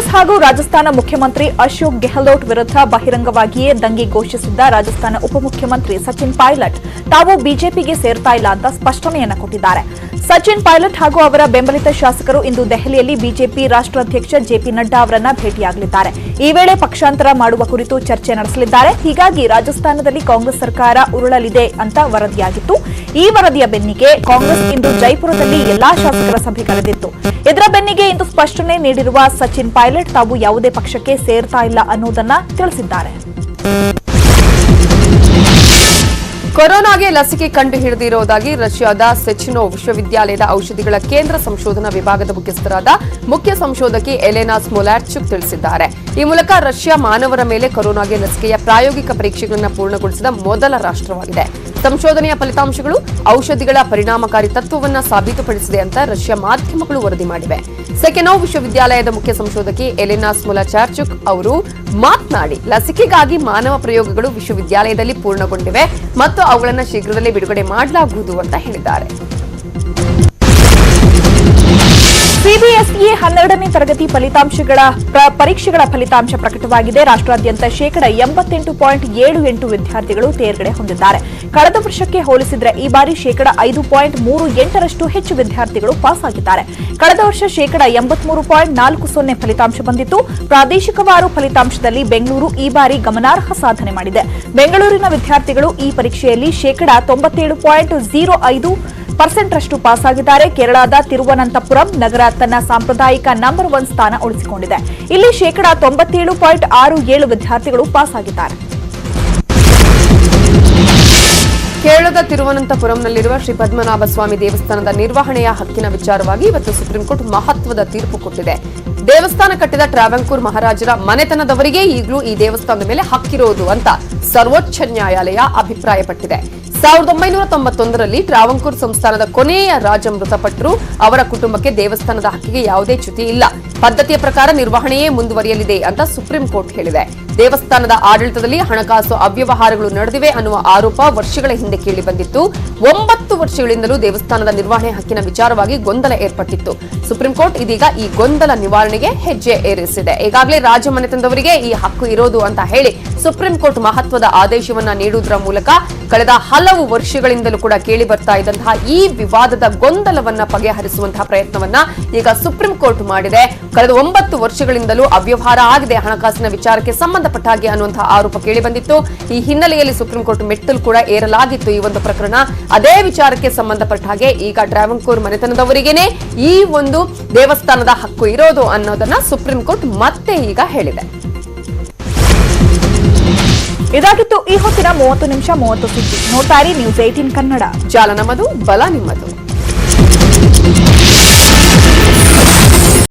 ಕಾಂಗ್ರೆಸ್ ಹಾಗೂ ರಾಜಸ್ಥಾನ ಮುಖ್ಯಮಂತ್ರಿ ಅಶೋಕ್ ಗೆಹ್ಲೋಟ್ ವಿರುದ್ಧ ಬಹಿರಂಗವಾಗಿಯೇ ದಂಗೆ ಘೋಷಿಸಿದ್ದ ರಾಜಸ್ಥಾನ ಉಪಮುಖ್ಯಮಂತ್ರಿ ಸಚಿನ್ ಪೈಲಟ್. ತಾವು ಬಿಜೆಪಿಗೆ ಸೇರ್ತಾ ಇಲ್ಲ ಅಂತ ಸ್ಪಷ್ಟನೆಯನ್ನ ಕೊಟ್ಟಿದ್ದಾರೆ. ಸಚಿನ್ ಪೈಲಟ್ ಹಾಗೂ ಅವರ ಬೆಂಬಲಿತ ಶಾಸಕರು ಇಂದು ದೆಹಲಿಯಲ್ಲಿ ಬಿಜೆಪಿ ರಾಷ್ಟ್ರಾಧ್ಯಕ್ಷ ಜೆಪಿ ನಡ್ಡಾ ಅವರನ್ನ ಭೇಟಿಯಾಗಲಿದ್ದಾರೆ. ಈ ವೇಳೆ ಪಕ್ಷಾಂತರ ಮಾಡುವ ಕುರಿತು ಚರ್ಚೆ ನಡೆಸಲಿದ್ದಾರೆ. ಹೀಗಾಗಿ ರಾಜಸ್ಥಾನದಲ್ಲಿ ಕಾಂಗ್ರೆಸ್ ಸರ್ಕಾರ ಉರುಳಲಿದೆ ಅಂತ ವರದಿಯಾಗಿತ್ತು. ಈ ವರದಿಯ ಬೆನ್ನಿಗೆ ಕಾಂಗ್ರೆಸ್ ಇಂದು ಜೈಪುರದಲ್ಲಿ ಎಲ್ಲಾ ಶಾಸಕರ ಸಭೆ ಕರೆದಿತ್ತು. ಇದರ ಬೆನ್ನಿಗೆ ಇಂದು ಸ್ಪಷ್ಟನೆ ನೀಡಿರುವ ಸಚಿನ್ ಪೈಲಟ್ ತಾವು ಯಾವುದೇ ಪಕ್ಷಕ್ಕೆ ಸೇರ್ತಾ ಇಲ್ಲ ಅನ್ನೋದನ್ನ ತಿಳಿಸಿದ್ದಾರೆ. ಕೊರೋನಾಗೆ ಲಸಿಕೆ ಕಂಡು ಹಿಡಿದಿರುವುದಾಗಿ ರಷ್ಯಾದ ಸೆಚಿನೋ ವಿಶ್ವವಿದ್ಯಾಲಯದ ಔಷಧಿಗಳ ಕೇಂದ್ರ ಸಂಶೋಧನಾ ವಿಭಾಗದ ಮುಖ್ಯಸ್ಥರಾದ ಮುಖ್ಯ ಸಂಶೋಧಕಿ ಎಲೆನಾ ಸ್ಮೊಲಾರ್ಚುಕ್ ತಿಳಿಸಿದ್ದಾರೆ. ಈ ಮೂಲಕ ರಷ್ಯಾ ಮಾನವರ ಮೇಲೆ ಕೊರೋನಾಗೆ ಲಸಿಕೆಯ ಪ್ರಾಯೋಗಿಕ ಪರೀಕ್ಷೆಗಳನ್ನು ಪೂರ್ಣಗೊಳಿಸಿದ ಮೊದಲ ರಾಷ್ಟ್ರವಾಗಿದೆ. ಸಂಶೋಧನೆಯ ಫಲಿತಾಂಶಗಳು ಔಷಧಿಗಳ ಪರಿಣಾಮಕಾರಿ ತತ್ವವನ್ನು ಸಾಬೀತುಪಡಿಸಿದೆ ಅಂತ ರಷ್ಯಾ ಮಾಧ್ಯಮಗಳು ವರದಿ ಮಾಡಿವೆ. ಸೆಕೆನೋ ವಿಶ್ವವಿದ್ಯಾಲಯದ ಮುಖ್ಯ ಸಂಶೋಧಕಿ ಎಲೆನಾ ಸ್ಮೊಲಾಚಾರ್ಚುಕ್ ಅವರು ಮಾತನಾಡಿ, ಲಸಿಕೆಗಾಗಿ ಮಾನವ ಪ್ರಯೋಗಗಳು ವಿಶ್ವವಿದ್ಯಾಲಯದಲ್ಲಿ ಪೂರ್ಣಗೊಂಡಿವೆ ಮತ್ತು ಅವುಗಳನ್ನು ಶೀಘ್ರದಲ್ಲೇ ಬಿಡುಗಡೆ ಮಾಡಲಾಗುವುದು ಅಂತ ಹೇಳಿದ್ದಾರೆ. ಸಿಬಿಎಸ್ಇ ಹನ್ನೆರಡನೇ ತರಗತಿ ಫಲಿತಾಂಶಗಳ ಪರೀಕ್ಷೆಗಳ ಫಲಿತಾಂಶ ಪ್ರಕಟವಾಗಿದೆ. ರಾಷ್ಟ್ರಾದ್ಯಂತ ಶೇಕಡ ಎಂಬತ್ತೆಂಟು ಪಾಯಿಂಟ್ ಏಳು ಎಂಟು ವಿದ್ಯಾರ್ಥಿಗಳು ತೇರ್ಗಡೆ ಹೊಂದಿದ್ದಾರೆ. ಕಳೆದ ವರ್ಷಕ್ಕೆ ಹೋಲಿಸಿದರೆ ಈ ಬಾರಿ ಶೇಕಡ ಐದು ಪಾಯಿಂಟ್ ಮೂರು ಎಂಟರಷ್ಟು ಹೆಚ್ಚು ವಿದ್ಯಾರ್ಥಿಗಳು ಪಾಸ್ ಆಗಿದ್ದಾರೆ ಕಳೆದ ವರ್ಷ ಶೇಕಡ ಎಂಬತ್ಮೂರು ಪಾಯಿಂಟ್ ನಾಲ್ಕು ಸೊನ್ನೆ ಫಲಿತಾಂಶ ಬಂದಿತ್ತು. ಪ್ರಾದೇಶಿಕವಾರು ಫಲಿತಾಂಶದಲ್ಲಿ ಬೆಂಗಳೂರು ಈ ಬಾರಿ ಗಮನಾರ್ಹ ಸಾಧನೆ ಮಾಡಿದೆ. ಬೆಂಗಳೂರಿನ ವಿದ್ಯಾರ್ಥಿಗಳು ಈ ಪರೀಕ್ಷೆಯಲ್ಲಿ ಶೇಕಡ ತೊಂಬತ್ತೇಳು ಪಾಯಿಂಟ್ ಜೀರೋ ಐದು ಪರ್ಸೆಂಟ್ ರಷ್ಟು ಪಾಸ್ ಆಗಿದ್ದಾರೆ ಕೇರಳದ ತಿರುವನಂತಪುರಂ, ನಗರ ತನ್ನ ಸಾಂಪ್ರದಾಯಿಕ ನಂಬರ್ ಒನ್ ಸ್ಥಾನ ಉಳಿಸಿಕೊಂಡಿದೆ. ಇಲ್ಲಿ ಶೇಕಡಾ ತೊಂಬತ್ತೇಳು ಪಾಯಿಂಟ್ ಆರು ಏಳು ವಿದ್ಯಾರ್ಥಿಗಳು ಪಾಸ್ ಆಗಿದ್ದಾರೆ. ಕೇರಳದ ತಿರುವನಂತಪುರಂನಲ್ಲಿರುವ ಶ್ರೀ ಪದ್ಮನಾಭ ಸ್ವಾಮಿ ದೇವಸ್ಥಾನದ ನಿರ್ವಹಣೆಯ ಹಕ್ಕಿನ ವಿಚಾರವಾಗಿ ಇವತ್ತು ಸುಪ್ರೀಂ ಕೋರ್ಟ್ ಮಹತ್ವದ ತೀರ್ಪು ಕೊಟ್ಟಿದೆ. ದೇವಸ್ಥಾನ ಕಟ್ಟಿದ ಟ್ರಾವೆಂಕೂರ್ ಮಹಾರಾಜರ ಮನೆತನದವರಿಗೆ ಈಗಲೂ ಈ ದೇವಸ್ಥಾನದ ಮೇಲೆ ಹಕ್ಕಿರೋದು ಅಂತ ಸರ್ವೋಚ್ಚ ನ್ಯಾಯಾಲಯ ಅಭಿಪ್ರಾಯಪಟ್ಟಿದೆ. ಸಾವಿರದ ಒಂಬೈನೂರ ತೊಂಬತ್ತೊಂದರಲ್ಲಿ ಟ್ರಾವಂಕೂರ್ ಸಂಸ್ಥಾನದ ಕೊನೆಯ ರಾಜ ಮೃತಪಟ್ಟರು ಅವರ ಕುಟುಂಬಕ್ಕೆ ದೇವಸ್ಥಾನದ ಹಕ್ಕಿಗೆ ಯಾವುದೇ ಚ್ಯುತಿ ಇಲ್ಲ. ಪದ್ಧತಿಯ ಪ್ರಕಾರ ನಿರ್ವಹಣೆಯೇ ಮುಂದುವರಿಯಲಿದೆ ಅಂತ ಸುಪ್ರೀಂ ಕೋರ್ಟ್ ಹೇಳಿದೆ. ದೇವಸ್ಥಾನದ ಆಡಳಿತದಲ್ಲಿ ಹಣಕಾಸು ಅವ್ಯವಹಾರಗಳು ನಡೆದಿವೆ ಅನ್ನುವ ಆರೋಪ ವರ್ಷಗಳ ಹಿಂದೆ ಕೇಳಿ ಬಂದಿತ್ತು. ಒಂಬತ್ತು ವರ್ಷಗಳಿಂದಲೂ ದೇವಸ್ಥಾನದ ನಿರ್ವಹಣೆ ಹಕ್ಕಿನ ವಿಚಾರವಾಗಿ ಗೊಂದಲ ಏರ್ಪಟ್ಟಿತ್ತು. ಸುಪ್ರೀಂ ಕೋರ್ಟ್ ಇದೀಗ ಈ ಗೊಂದಲ ನಿವಾರಣೆಗೆ ಹೆಜ್ಜೆ ಏರಿಸಿದೆ. ಈಗಾಗಲೇ ರಾಜಮನೆತನದವರಿಗೆ ಈ ಹಕ್ಕು ಇರೋದು ಅಂತ ಹೇಳಿ ಸುಪ್ರೀಂ ಕೋರ್ಟ್ ಮಹತ್ವದ ಆದೇಶವನ್ನ ನೀಡುವುದರ ಮೂಲಕ ಕಳೆದ ಹಲವು ವರ್ಷಗಳಿಂದಲೂ ಕೂಡ ಕೇಳಿ ಬರ್ತಾ ಇದ್ದಂತಹ ಈ ವಿವಾದದ ಗೊಂದಲವನ್ನ ಬಗೆಹರಿಸುವಂತಹ ಪ್ರಯತ್ನವನ್ನ ಈಗ ಸುಪ್ರೀಂ ಕೋರ್ಟ್ ಮಾಡಿದೆ. ಕಳೆದ ಒಂಬತ್ತು ವರ್ಷಗಳಿಂದಲೂ ಅವ್ಯವಹಾರ ಆಗಿದೆ. ಹಣಕಾಸಿನ ವಿಚಾರಕ್ಕೆ ಸಂಬಂಧಪಟ್ಟ ಹಾಗೆ ಅನ್ನುವಂತಹ ಆರೋಪ ಕೇಳಿ ಬಂದಿತ್ತು. ಈ ಹಿನ್ನೆಲೆಯಲ್ಲಿ ಸುಪ್ರೀಂ ಕೋರ್ಟ್ ಮೆಟ್ಟಲು ಕೂಡ ಏರಲಾಗಿತ್ತು ಈ ಒಂದು ಪ್ರಕರಣ. ಅದೇ ವಿಚಾರಕ್ಕೆ ಸಂಬಂಧಪಟ್ಟ ಹಾಗೆ ಈಗ ಡ್ರಾವಂಕೂರ್ ಮನೆತನದವರಿಗೇನೆ ಈ ಒಂದು ದೇವಸ್ಥಾನದ ಹಕ್ಕು ಇರೋದು ಅನ್ನೋದನ್ನ ಸುಪ್ರೀಂ ಕೋರ್ಟ್ ಮತ್ತೆ ಈಗ ಹೇಳಿದೆ. ಇದಾಗಿತ್ತು ಈ ಹೊತ್ತಿನ ಮೂವತ್ತು ನಿಮಿಷ ಮೂವತ್ತು ಸುದ್ದಿ. ನೋಡ್ತಾ ಇರಿ ನ್ಯೂಸ್ ಏಟೀನ್ ಕನ್ನಡ. ಜಾಲ ನಮ್ಮದು ಬಲ ನಿಮ್ಮದು.